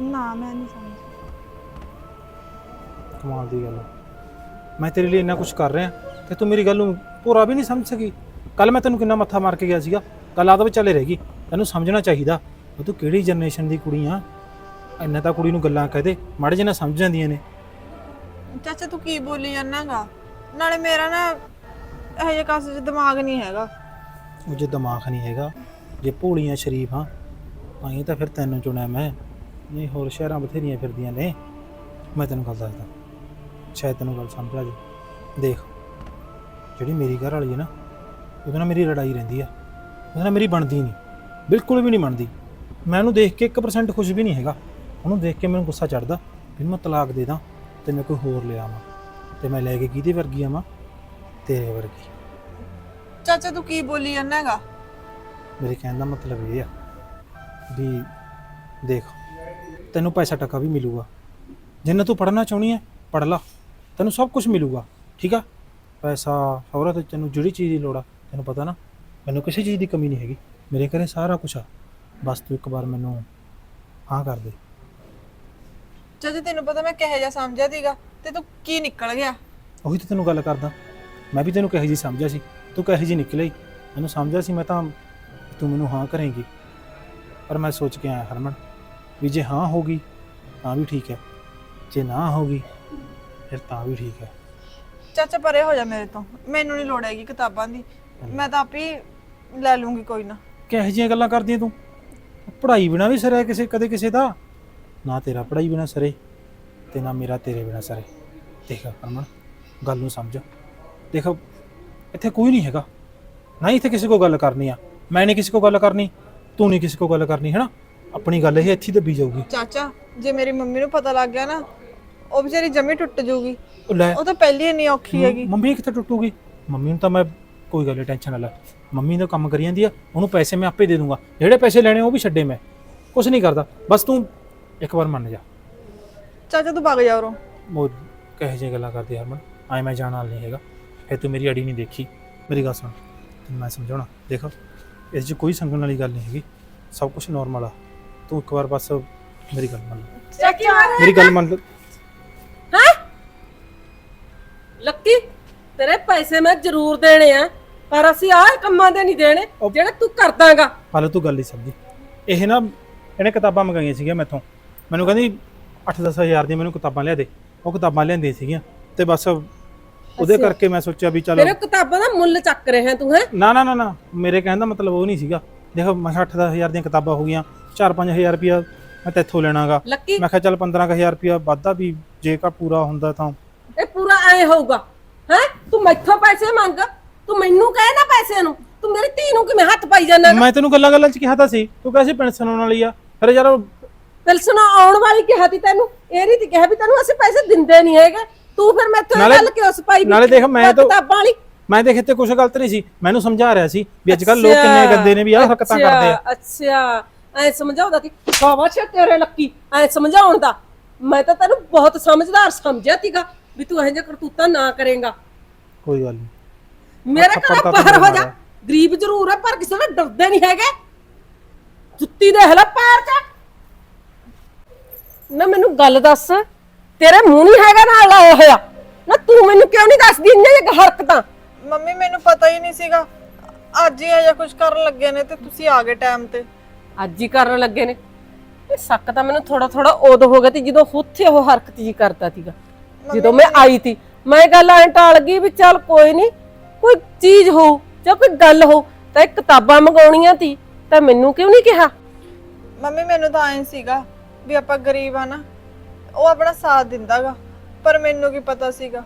ਨਾ ਮੈਂ ਨਹੀਂ ਸਮਝੀ। ਕਮਾਲ ਦੀ ਗੱਲ ਹੈ ਮੈਂ ਤੇਰੇ ਲਈ ਇੰਨਾ ਕੁਝ ਕਰ ਰਿਹਾ ਤੇ ਤੂੰ ਮੇਰੀ ਗੱਲ ਨੂੰ ਪੂਰਾ ਵੀ ਨਹੀਂ ਸਮਝ ਸਕੀ। ਕੱਲ ਮੈਂ ਤੈਨੂੰ ਕਿੰਨਾ ਮੱਥਾ ਮਾਰ ਕੇ ਗਿਆ ਸੀਗਾ ਕੱਲ ਆਦਤ ਚੱਲੇ ਰਹਿ ਗਈ। ਤੈਨੂੰ ਸਮਝਣਾ ਚਾਹੀਦਾ ਉਹ ਤੂੰ ਕਿਹੜੀ ਜਨਰੇਸ਼ਨ ਦੀ ਕੁੜੀ ਆ? ਇੰਨਾ ਤਾਂ ਕੁੜੀ ਨੂੰ ਗੱਲਾਂ ਕਹਦੇ ਮਾੜੇ ਜਿਹੇ ਨਾਲ ਸਮਝ ਜਾਂਦੀਆਂ ਨੇ। ਚਾਚਾ ਤੂੰ ਕੀ ਬੋਲੀ ਜਾਣਾਗਾ ਨਾਲੇ ਮੇਰਾ ਨਾ ਇਹ ਜਿਹੇ ਕਾਸੇ 'ਚ ਦਿਮਾਗ ਨਹੀਂ ਹੈਗਾ। ਉਹ ਜੇ ਦਿਮਾਗ ਨਹੀਂ ਹੈਗਾ। ਜੇ ਭੋਲੀਆਂ ਸ਼ਰੀਫ ਹਾਂ, ਤਾਂ ਹੀ ਤਾਂ ਫਿਰ ਤੈਨੂੰ ਚੁਣਿਆ ਮੈਂ। ਨਹੀਂ, ਹੋਰ ਸ਼ਹਿਰਾਂ ਬਥੇਰੀਆਂ ਫਿਰਦੀਆਂ ਨੇ। ਮੈਂ ਤੈਨੂੰ ਗੱਲ ਦੱਸਦਾ। ਸ਼ਾਇਦ ਤੈਨੂੰ ਗੱਲ ਸਮਝ ਆ ਜੇ ਦੇਖ, ਜਿਹੜੀ ਮੇਰੀ ਘਰ ਵਾਲੀ ਹੈ ਨਾ, ਉਹਦੇ ਨਾਲ ਮੇਰੀ ਲੜਾਈ ਰਹਿੰਦੀ ਆ। ਉਹਦੇ ਨਾਲ ਮੇਰੀ ਬਣਦੀ ਨਹੀਂ। ਬਿਲਕੁਲ ਵੀ ਨਹੀਂ ਬਣਦੀ। ਮੈਂ ਉਹਨੂੰ ਦੇਖ ਕੇ 1% ਖੁਸ਼ ਵੀ ਨਹੀਂ ਹੈਗਾ। ਉਹਨੂੰ ਦੇਖ ਕੇ ਮੈਨੂੰ ਗੁੱਸਾ ਚੜਦਾ ਵੀ ਮੈਂ ਤਲਾਕ ਦੇ ਦਾਂ ਤੇ ਮੈਂ ਕੋਈ ਹੋਰ ਲਿਆਵਾਂ ਤੇ ਮੈਂ ਲੈ ਕੇ ਕਿਹਦੇ ਵਰਗੀ ਆਵਾਂ? ਤੇਰੇ ਵਰਗੀ। ਚਾਚਾ ਤੂੰ ਕੀ ਬੋਲੀ ਜਾਣਾਗਾ ਮੇਰੇ ਕਹਿਣ ਦਾ ਮਤਲਬ ਇਹ ਆ ਵੀ ਦੇਖ ਤੈਨੂੰ ਪੈਸਾ ਟਕਾ ਵੀ ਮਿਲੂਗਾ। ਜਿੰਨਾ ਤੂੰ ਪੜ੍ਹਨਾ ਚਾਹੁੰਦੀ ਹੈ ਪੜ੍ਹ ਲਾ। ਤੈਨੂੰ ਸਭ ਕੁਝ ਮਿਲੂਗਾ ਠੀਕ ਆ? ਪੈਸਾ ਸਹੁਰਾ ਤੇ ਤੈਨੂੰ ਜਿਹੜੀ ਚੀਜ਼ ਦੀ ਲੋੜ ਆ ਤੈਨੂੰ ਪਤਾ ਨਾ ਮੈਨੂੰ ਕਿਸੇ ਚੀਜ਼ ਦੀ ਕਮੀ ਨਹੀਂ ਹੈਗੀ। ਮੇਰੇ ਘਰੇ ਸਾਰਾ ਕੁਝ ਆ। ਬਸ ਤੂੰ ਇੱਕ ਵਾਰ ਮੈਨੂੰ ਹਾਂ ਕਰ ਦੇ। ਚਾਚਾ ਤੈਨੂੰ ਪਤਾ ਮੈਂ ਕਿਹੋ ਜਿਹਾ ਸਮਝਿਆ ਸੀਗਾ ਤੇ ਤੂੰ ਕੀ ਨਿਕਲ ਗਿਆ? ਉਹੀ ਤਾਂ ਤੈਨੂੰ ਗੱਲ ਕਰਦਾ। ਮੈਂ ਵੀ ਤੈਨੂੰ ਕਹੇ ਜੀ ਸਮਝਿਆ ਸੀ। ਤੂੰ ਕਹੇ ਜੀ ਨਿਕਲਿਆ ਹੀ ਮੈਨੂੰ ਸਮਝਿਆ ਸੀ ਮੈਂ ਤਾਂ ਤੂੰ ਮੈਨੂੰ ਹਾਂ ਕਰੇਂਗੀ। ਪਰ ਮੈਂ ਸੋਚ ਕੇ ਆਇਆ ਹਰਮਨ ਵੀ ਜੇ ਹਾਂ ਹੋਗੀ ਤਾਂ ਵੀ ਠੀਕ ਹੈ। ਜੇ ਨਾ ਹੋਗੀ ਫਿਰ ਤਾਂ ਵੀ ਠੀਕ ਹੈ। ਚਾਚਾ ਪਰੇ ਹੋ ਜਾ ਮੇਰੇ ਤੋਂ। ਮੈਨੂੰ ਨਹੀਂ ਲੋੜ ਹੈਗੀ ਕਿਤਾਬਾਂ ਦੀ। ਮੈਂ ਤਾਂ ਆਪੇ ਲੈ ਲੂੰਗੀ ਕੋਈ ਨਾ। ਕਿਹੋ ਜਿਹੀਆਂ ਗੱਲਾਂ ਕਰਦੀ ਹੈ ਤੂੰ? ਪੜ੍ਹਾਈ ਬਿਨਾ ਵੀ ਸਰਿਆ ਕਿਸੇ ਕਦੇ ਕਿਸੇ ਦਾ? ਨਾ ਤੇਰਾ ਪੜ੍ਹਾਈ ਬਿਨਾ ਸਰੇ ਤੇ ਨਾ ਮੇਰਾ ਤੇਰੇ ਬਿਨਾ ਸਰੇ। ਦੇਖ ਹਰਮਨ ਗੱਲ ਨੂੰ ਸਮਝ। ਦੇਖ ਇੱਥੇ ਕੋਈ ਨਹੀਂ ਹੈਗਾ। ਨਾ ਹੀ ਇੱਥੇ ਕਿਸੇ ਕੋ ਗੱਲ ਕਰਨੀ ਆ। ਮੈਂ ਨਹੀਂ ਕਿਸੇ ਕੋ ਗੱਲ ਕਰਨੀ ਤੂੰ ਨਹੀਂ ਕਿਸੇ ਕੋ ਗੱਲ ਕਰਨੀ ਹੈ ਨਾ ਆਪਣੀ ਗੱਲ ਇਹ ਇੱਥੇ ਹੀ ਦੱਬੀ ਜਾਊਗੀ। ਚਾਚਾ ਜੇ ਮੇਰੀ ਮੰਮੀ ਨੂੰ ਪਤਾ ਲੱਗ ਗਿਆ ਨਾ ਉਹ ਵਿਚਾਰੀ ਜਮੀ ਟੁੱਟ ਜਾਊਗੀ। ਉਹ ਲੈ। ਉਹ ਤਾਂ ਪਹਿਲੀ ਇੰਨੀ ਔਖੀ ਹੈਗੀ। ਮੰਮੀ ਕਿੱਥੇ ਟੁੱਟੂਗੀ? ਮੰਮੀ ਨੂੰ ਤਾਂ ਮੈਂ ਕੋਈ ਗੱਲ ਟੈਨਸ਼ਨ ਨਾ ਲੈ। ਮੰਮੀ ਦਾ ਕੰਮ ਕਰੀ ਜਾਂਦੀ ਆ ਉਹਨੂੰ ਪੈਸੇ ਮੈਂ ਆਪੇ ਦੇ ਦੂੰਗਾ। ਜਿਹੜੇ ਪੈਸੇ ਲੈਣੇ ਉਹ ਵੀ ਛੱਡੇ ਮੈਂ। ਕੁਝ ਨਹੀਂ ਕਰਦਾ। ਬਸ ਤੂੰ ਇੱਕ ਵਾਰ ਮੰਨ ਜਾ। ਚਾਚਾ ਤੂੰ ਭੱਗ ਜਾ ਉਰੋਂ। ਉਹ ਕਹੇ ਜੇ ਗੱਲਾਂ ਕਰਦੀ ਹਰਮਨ? ਆਏ ਮੈਂ ਜਾਣ ਨਹੀਂ ਹੈਗਾ। ਫਿਰ ਤੂੰ ਮੇਰੀ ਅੜੀ ਨਹੀਂ ਦੇਖੀ। ਮੇਰੀ ਗੱਲ ਸੁਣ। ਤੈਨੂੰ ਮੈਂ ਸਮਝਾਉਣਾ। ਦੇਖ ਇਸ 'ਚ ਕੋਈ ਸੰਗਣ ਵਾਲੀ ਗੱਲ ਨਹੀਂ ਹੈਗੀ। ਸਭ ਕੁਝ ਨਾਰਮਲ ਆ। ਤੂੰ ਇੱਕ ਵਾਰ ਬਸ ਮੇਰੀ ਗੱਲ ਮੰਨ ਲੈ। ਮੇਰੀ। ਗੱਲ ਮੰਨ ਲੈ। ਲੱਕੀ ਤੇਰੇ ਪੈਸੇ ਮੈਂ ਜ਼ਰੂਰ ਦੇਣੇ ਆ ਪਰ ਅਸੀਂ ਆਹ ਕੰਮਾਂ ਦੇ ਨਹੀਂ ਦੇਣੇ ਉਹ- ਜਿਹੜੇ ਤੂੰ ਕਰਦਾਗਾ। ਹਾਲੇ ਤੂੰ ਗੱਲ ਨਹੀਂ ਸਮਝੀ। ਇਹ ਨਾ ਇਹਨੇ ਕਿਤਾਬਾਂ ਮੰਗਾਈਆਂ ਸੀਗੀਆਂ ਮੈਥੋਂ। ਮੈਨੂੰ ਕਹਿੰਦੀ 8-10 ਹਜ਼ਾਰ ਦੀਆਂ ਮੈਨੂੰ ਕਿਤਾਬਾਂ ਲਿਆ ਦੇ। ਉਹ ਕਿਤਾਬਾਂ ਲਿਆਂਦੀਆਂ ਸੀਗੀਆਂ। ਤੇ ਬਸ ਉਹਦੇ। ਕਰਕੇ ਮੈਂ ਸੋਚਿਆ ਵੀ ਚਲ। ਤੇਰੇ ਕਿਤਾਬਾਂ ਦਾ ਮੁੱਲ ਚੱਕ ਰਿਹਾ ਤੂੰ ਹੈ? ਨਾ ਨਾ ਨਾ ਨਾ। ਮੇਰੇ ਕਹਿਣ ਦਾ ਮਤਲਬ ਉਹ ਨਹੀਂ ਸੀਗਾ। ਦੇਖੋ ਮੈਂ 8-10 ਹਜ਼ਾਰ ਦੀਆਂ ਕਿਤਾਬਾਂ ਹੋ ਗਈਆਂ 4-5000 ਰੁਪਇਆ ਮੈਂ ਤੇਥੋਂ ਲੈਣਾਗਾ। ਲੱਕੀ? ਮੈਂ ਕਿਹਾ ਚੱਲ 15000 ਰੁਪਇਆ ਵਾਧਾ ਵੀ ਜੇ ਕਾ ਪੂਰਾ ਹੁੰਦਾ ਤਾਂ। ਇਹ ਪੂਰਾ ਐ ਹੋਊਗਾ ਹੈ? ਤੂੰ ਮੈਥੋਂ ਪੈਸੇ ਮੰਗ ਤੂੰ ਮੈਨੂੰ ਕਹੇ ਨਾ ਪੈਸੇ ਨੂੰ ਤੂੰ ਮੇਰੀ ਧੀ ਨੂੰ ਕਿਵੇਂ ਹੱਥ ਪਾਈ ਜਾਂਦਾ ਮੈਂ ਤੈਨੂੰ ਗੱਲਾਂ ਗੱਲਾਂ 'ਚ ਕਿਹਾ ਤਾਂ ਸੀ ਤੂੰ ਕਹਿੰਦਾ ਸੀ ਪੈਨਸ਼ਨ ਆਉਣ ਵਾਲੀ ਆ ਫਿਰ ਯਾਰ ਉਹ ਆਉਣ ਵਾਲੀ ਕਿਹਾ ਤੀ ਤੈਨੂੰ ਇਹ ਨਹੀਂ ਤੀ ਕਿਹਾ ਵੀ ਤੈਨੂੰ ਅਸੀਂ ਪੈਸੇ ਦਿੰਦੇ ਨਹੀਂ ਹੈਗੇ। ਤੂੰ ਫਿਰ ਮੈਥੋਂ ਇਹ ਨਾਲੇ- ਗੱਲ ਕਿਉਂ ਸਪਾਈ ਨਾਲੇ ਦੇਖ ਮੈਂ ਤਾਂ- ਕਿਤਾਬਾਂ ਵਾਲੀ। ਮੈਂ ਦੇਖ ਇੱਥੇ ਕੁਝ ਗਲਤ ਨਹੀਂ ਸੀ ਮੈਨੂੰ ਸਮਝਾ ਰਿਹਾ ਸੀ ਵੀ ਅੱਜ ਕੱਲ ਲੋਕ ਕਿੰਨੇ ਗੰਦੇ ਨੇ ਵੀ ਆਹ ਹਰਕਤਾਂ ਅੱਛਾ, ਕਰਦੇ ਆ। ਅੱਛਾ ਐ ਸਮਝਾਉਂਦਾ ਤੀ ਸ਼ਾਬਾਸ਼ ਏ ਤੇਰੇ ਲੱਕੀ ਐ ਸਮਝਾਉਣ ਦਾ। ਮੈਂ ਤਾਂ ਤੈਨੂੰ ਬਹੁਤ ਸਮਝਦਾਰ ਸਮਝਿਆ ਤੀਗਾ ਵੀ ਤੂੰ ਇਹੋ ਜਿਹਾ ਕਰਤੂਤਾਂ ਨਾ ਕਰੇਗਾ। ਕੋਈ ਗੱਲ ਨਹੀਂ। ਮੇਰੇ ਘਰ ਤਾਂ ਬਾਹਰ ਹੋ ਜਾ। ਮਾਰਿਆ। ਗਰੀਬ ਜ਼ਰੂਰ ਹੈ ਪਰ ਕਿਸੇ ਨਾਲ ਡਰਦੇ ਨਹੀਂ ਹੈਗੇ। ਜੁੱਤੀ ਦੇ ਹਲਾ ਪੈਰ 'ਚ। ਨਾ ਮੈਨੂੰ ਗੱਲ ਦੱਸ। ਤੇਰੇ ਮੂੰਹ ਨਹੀਂ ਹੈਗਾ ਨਾਲ ਲਾਇਆ ਹੋਇਆ। ਨਾ ਤੂੰ ਮੈਨੂੰ ਕਿਉਂ ਨਹੀਂ ਦੱਸਦੀ ਇੰਨੀਆਂ ਜਿਹੀਆਂ ਹਰਕਤਾਂ? ਮੰਮੀ ਮੈਨੂੰ ਪਤਾ ਹੀ ਨਹੀਂ ਸੀਗਾ। ਅੱਜ ਹੀ ਇਹ ਕੁਝ ਕਰਨ ਲੱਗੇ ਨੇ ਤੇ ਤੁਸੀਂ ਆ ਗਏ ਟਾਈਮ ਤੇ। ਅੱਜ ਹੀ ਕਰਨ ਲੱਗੇ ਨੇ। ਇਹ ਸ਼ੱਕ ਤਾਂ ਮੈਨੂੰ ਥੋੜਾ ਥੋੜਾ ਉਦੋਂ ਹੋ ਗਿਆ ਤੇ ਜਦੋਂ ਉੱਥੇ ਉਹ ਹਰਕਤ ਜੀ ਕਰਦਾ ਸੀਗਾ। ਜਦੋਂ ਮੈਂ ਆਈ ਤੀ ਮੈਂ ਗੱਲ ਐਂ ਟਾਲ ਗਈ ਵੀ ਚੱਲ ਕੋਈ ਨਹੀਂ ਕੋਈ ਚੀਜ਼ ਹੋ ਜਾਂ ਕੋਈ ਗੱਲ ਹੋ ਤਾਂ ਇਹ ਕਿਤਾਬਾਂ ਮੰਗਾਉਣੀਆਂ ਤੀ ਤਾਂ ਮੈਨੂੰ ਕਿਉਂ ਨਹੀਂ ਕਿਹਾ? ਮੰਮੀ ਮੈਨੂੰ ਤਾਂ ਐਂ ਸੀਗਾ ਵੀ ਆਪਾਂ ਗਰੀਬ ਆ ਨਾ ਉਹ ਆਪਣਾ ਸਾਥ ਦਿੰਦਾਗਾ ਪਰ ਮੈਨੂੰ ਕੀ ਪਤਾ ਸੀਗਾ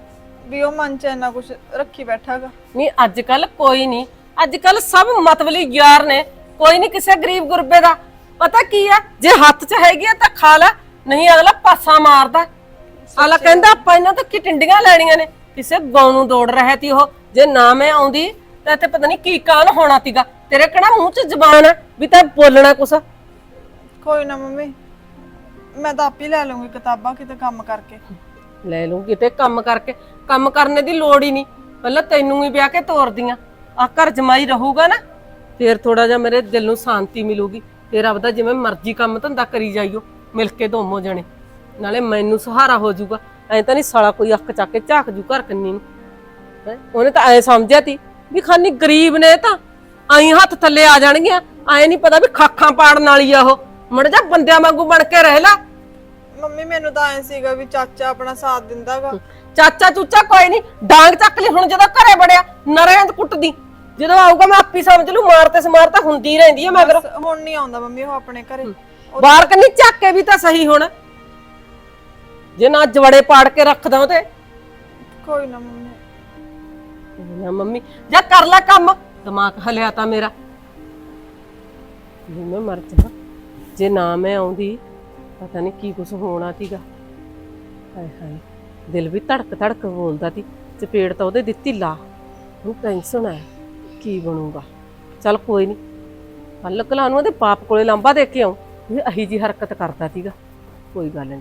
ਵੀ ਉਹ ਮਨ ਚ ਇੰਨਾ ਕੁਝ ਰੱਖੀ ਬੈਠਾਗਾ। ਨਹੀਂ ਅੱਜ ਕੱਲ ਕੋਈ ਨਹੀਂ ਅੱਜ ਕੱਲ ਸਭ ਮਤਵਲੀ ਯਾਰ ਨੇ ਕੋਈ ਨਹੀਂ ਕਿਸੇ ਗਰੀਬ ਗੁਰਬੇ ਦਾ। ਪਤਾ ਕੀ ਆ ਜੇ ਹੱਥ 'ਚ ਹੈਗੀ ਆ ਤਾਂ ਖਾ ਲੈ ਨਹੀਂ ਅਗਲਾ ਪਾਸਾ ਮਾਰਦਾ। ਆਲਾ ਕਹਿੰਦਾ ਆਪਾਂ ਇਹਨਾਂ ਤੋਂ ਕੀ ਟਿੰਡੀਆਂ ਲੈਣੀਆਂ ਨੇ? ਕਿਸੇ ਗਾਉਂ ਨੂੰ ਦੌੜ ਰਿਹਾ ਤੀ ਉਹ। ਜੇ ਨਾ ਮੈਂ ਆਉਂਦੀ ਤਾਂ ਇੱਥੇ ਪਤਾ ਨਹੀਂ ਕੀ ਕਾਲ ਹੋਣਾ ਤੀਗਾ। ਤੇਰੇ ਕਿਹੜਾ ਮੂੰਹ 'ਚ ਜ਼ਬਾਨ ਆ ਵੀ ਤਾਂ ਬੋਲਣਾ ਕੁਛ? ਕੋਈ ਨਾ ਮੰਮੀ ਮੈਂ ਤਾਂ ਆਪ ਹੀ ਲੈ ਲਵਾਂਗੀ ਕਿਤਾਬਾਂ ਕਿਤੇ ਕੰਮ ਕਰਕੇ। ਲੈ ਲੂੰ ਕਿਤੇ ਕੰਮ ਕਰਕੇ। ਕੰਮ ਕਰਨੇ ਦੀ ਲੋੜ ਹੀ ਨਹੀਂ। ਪਹਿਲਾਂ ਤੈਨੂੰ ਹੀ ਵਿਆਹ ਕੇ ਤੋਰਦੀਆਂ। ਆ ਘਰ ਜਮਾਈ ਰਹੂਗਾ ਨਾ, ਫੇਰ ਥੋੜਾ ਜਿਹਾ ਮੇਰੇ ਦਿਲ ਨੂੰ ਸ਼ਾਂਤੀ ਮਿਲੂਗੀ। ਫੇਰ ਆਪਦਾ ਜਿਵੇਂ ਮਰਜ਼ੀ ਕੰਮ ਧੰਦਾ ਕਰੀ ਜਾਈਓ, ਮਿਲ ਕੇ ਦੋਮੋ ਜਣੇ। ਨਾਲੇ ਮੈਨੂੰ ਸਹਾਰਾ ਹੋ ਜਾਊਗਾ। ਐ ਤਾਂ ਨਹੀਂ ਸਾਲਾ ਕੋਈ ਅੱਖ ਚੱਕ ਕੇ ਝਾਕ ਜੂ ਘਰ ਕੰਨੀ ਨੂੰ। ਹੈਂ? ਉਹਨੇ ਤਾਂ ਐ ਸਮਝਿਆ ਤੀ ਵੀ ਖਾਨੀ ਗਰੀਬ ਨੇ ਤਾਂ। ਆਈ ਹੱਥ ਥੱਲੇ ਆ ਜਾਣਗੀਆਂ। ਐਂ ਨਹੀਂ ਪਤਾ ਵੀ ਖਾਖਾਂ ਪਾੜਨ ਵਾਲੀ ਆ ਉਹ। ਮੜ ਜਾ ਬੰਦਿਆਂ ਵਾਂਗੂ ਬਣ ਕੇ ਰਹਿ ਲਾ। ਮੰਮੀ ਮੈਨੂੰ ਤਾਂ ਐਂ ਸੀਗਾ ਵੀ ਚਾਚਾ ਆਪਣਾ ਸਾਥ ਦਿੰਦਾਗਾ। ਚਾਚਾ ਚੂਚਾ ਕੋਈ ਨਹੀਂ ਡਾਂਗ ਚੱਕ ਲਈ ਹੁਣ ਜਦੋਂ ਘਰੇ ਬੜਿਆ ਨਰੇਂਦ ਕੁੱਟਦੀ। ਜਦੋਂ ਆਊਗਾ ਮੈਂ ਆਪੀ ਸਮਝ ਲੂ ਮਾਰ ਤੇ ਸਮਾਰ ਤਾਂ ਹੁੰਦੀ ਰਹਿੰਦੀ ਹੈ ਮਗਰ ਹੁਣ ਨਹੀਂ ਆਉਂਦਾ ਮੰਮੀ ਉਹ ਆਪਣੇ ਘਰੇ। ਬਾਹਰ ਕੰਨੀ ਚੱਕ ਕੇ ਵੀ ਤਾਂ ਸਹੀ ਹੁਣ। ਜੇ ਨਾ ਜਵੜੇ ਪਾੜ ਕੇ ਰੱਖਦਾ ਉਹ ਤੇ ਕੋਈ ਨਾ ਮੰਮੀ। ਨਾ ਮੰਮੀ ਜਾ ਕਰ ਲੈ ਕੰਮ ਦਿਮਾਗ ਹਲਿਆ ਤਾਂ ਮੇਰਾ। ਵੀ ਮੈਂ ਮਰ ਜਾ ਜੇ ਨਾ ਮੈਂ ਆਉਂਦੀ, ਪਤਾ ਨਹੀਂ ਕੀ ਕੁਝ ਹੋਣਾ ਸੀਗਾ। ਹਾਏ ਹਾਏ, ਦਿਲ ਵੀ ਧੜਕ ਧੜਕ ਬੋਲਦਾ ਸੀ ਚਪੇੜ ਤਾਂ ਉਹਦੇ ਦਿੱਤੀ ਲਾ। ਉਹ ਟੈਨਸ਼ਨ ਹੈ, ਕੀ ਬਣੂਗਾ? ਚੱਲ ਕੋਈ ਨਹੀਂ ਕੱਲ ਕਲਾ ਨੂੰ ਉਹਦੇ ਪਾਪ ਕੋਲੇ ਲਾਂਬਾ ਦੇ ਕੇ ਆਉਂ। ਇਹ ਅਹੀ ਜੀ ਹਰਕਤ ਕਰਦਾ ਸੀਗਾ। ਕੋਈ ਗੱਲ ਨਹੀਂ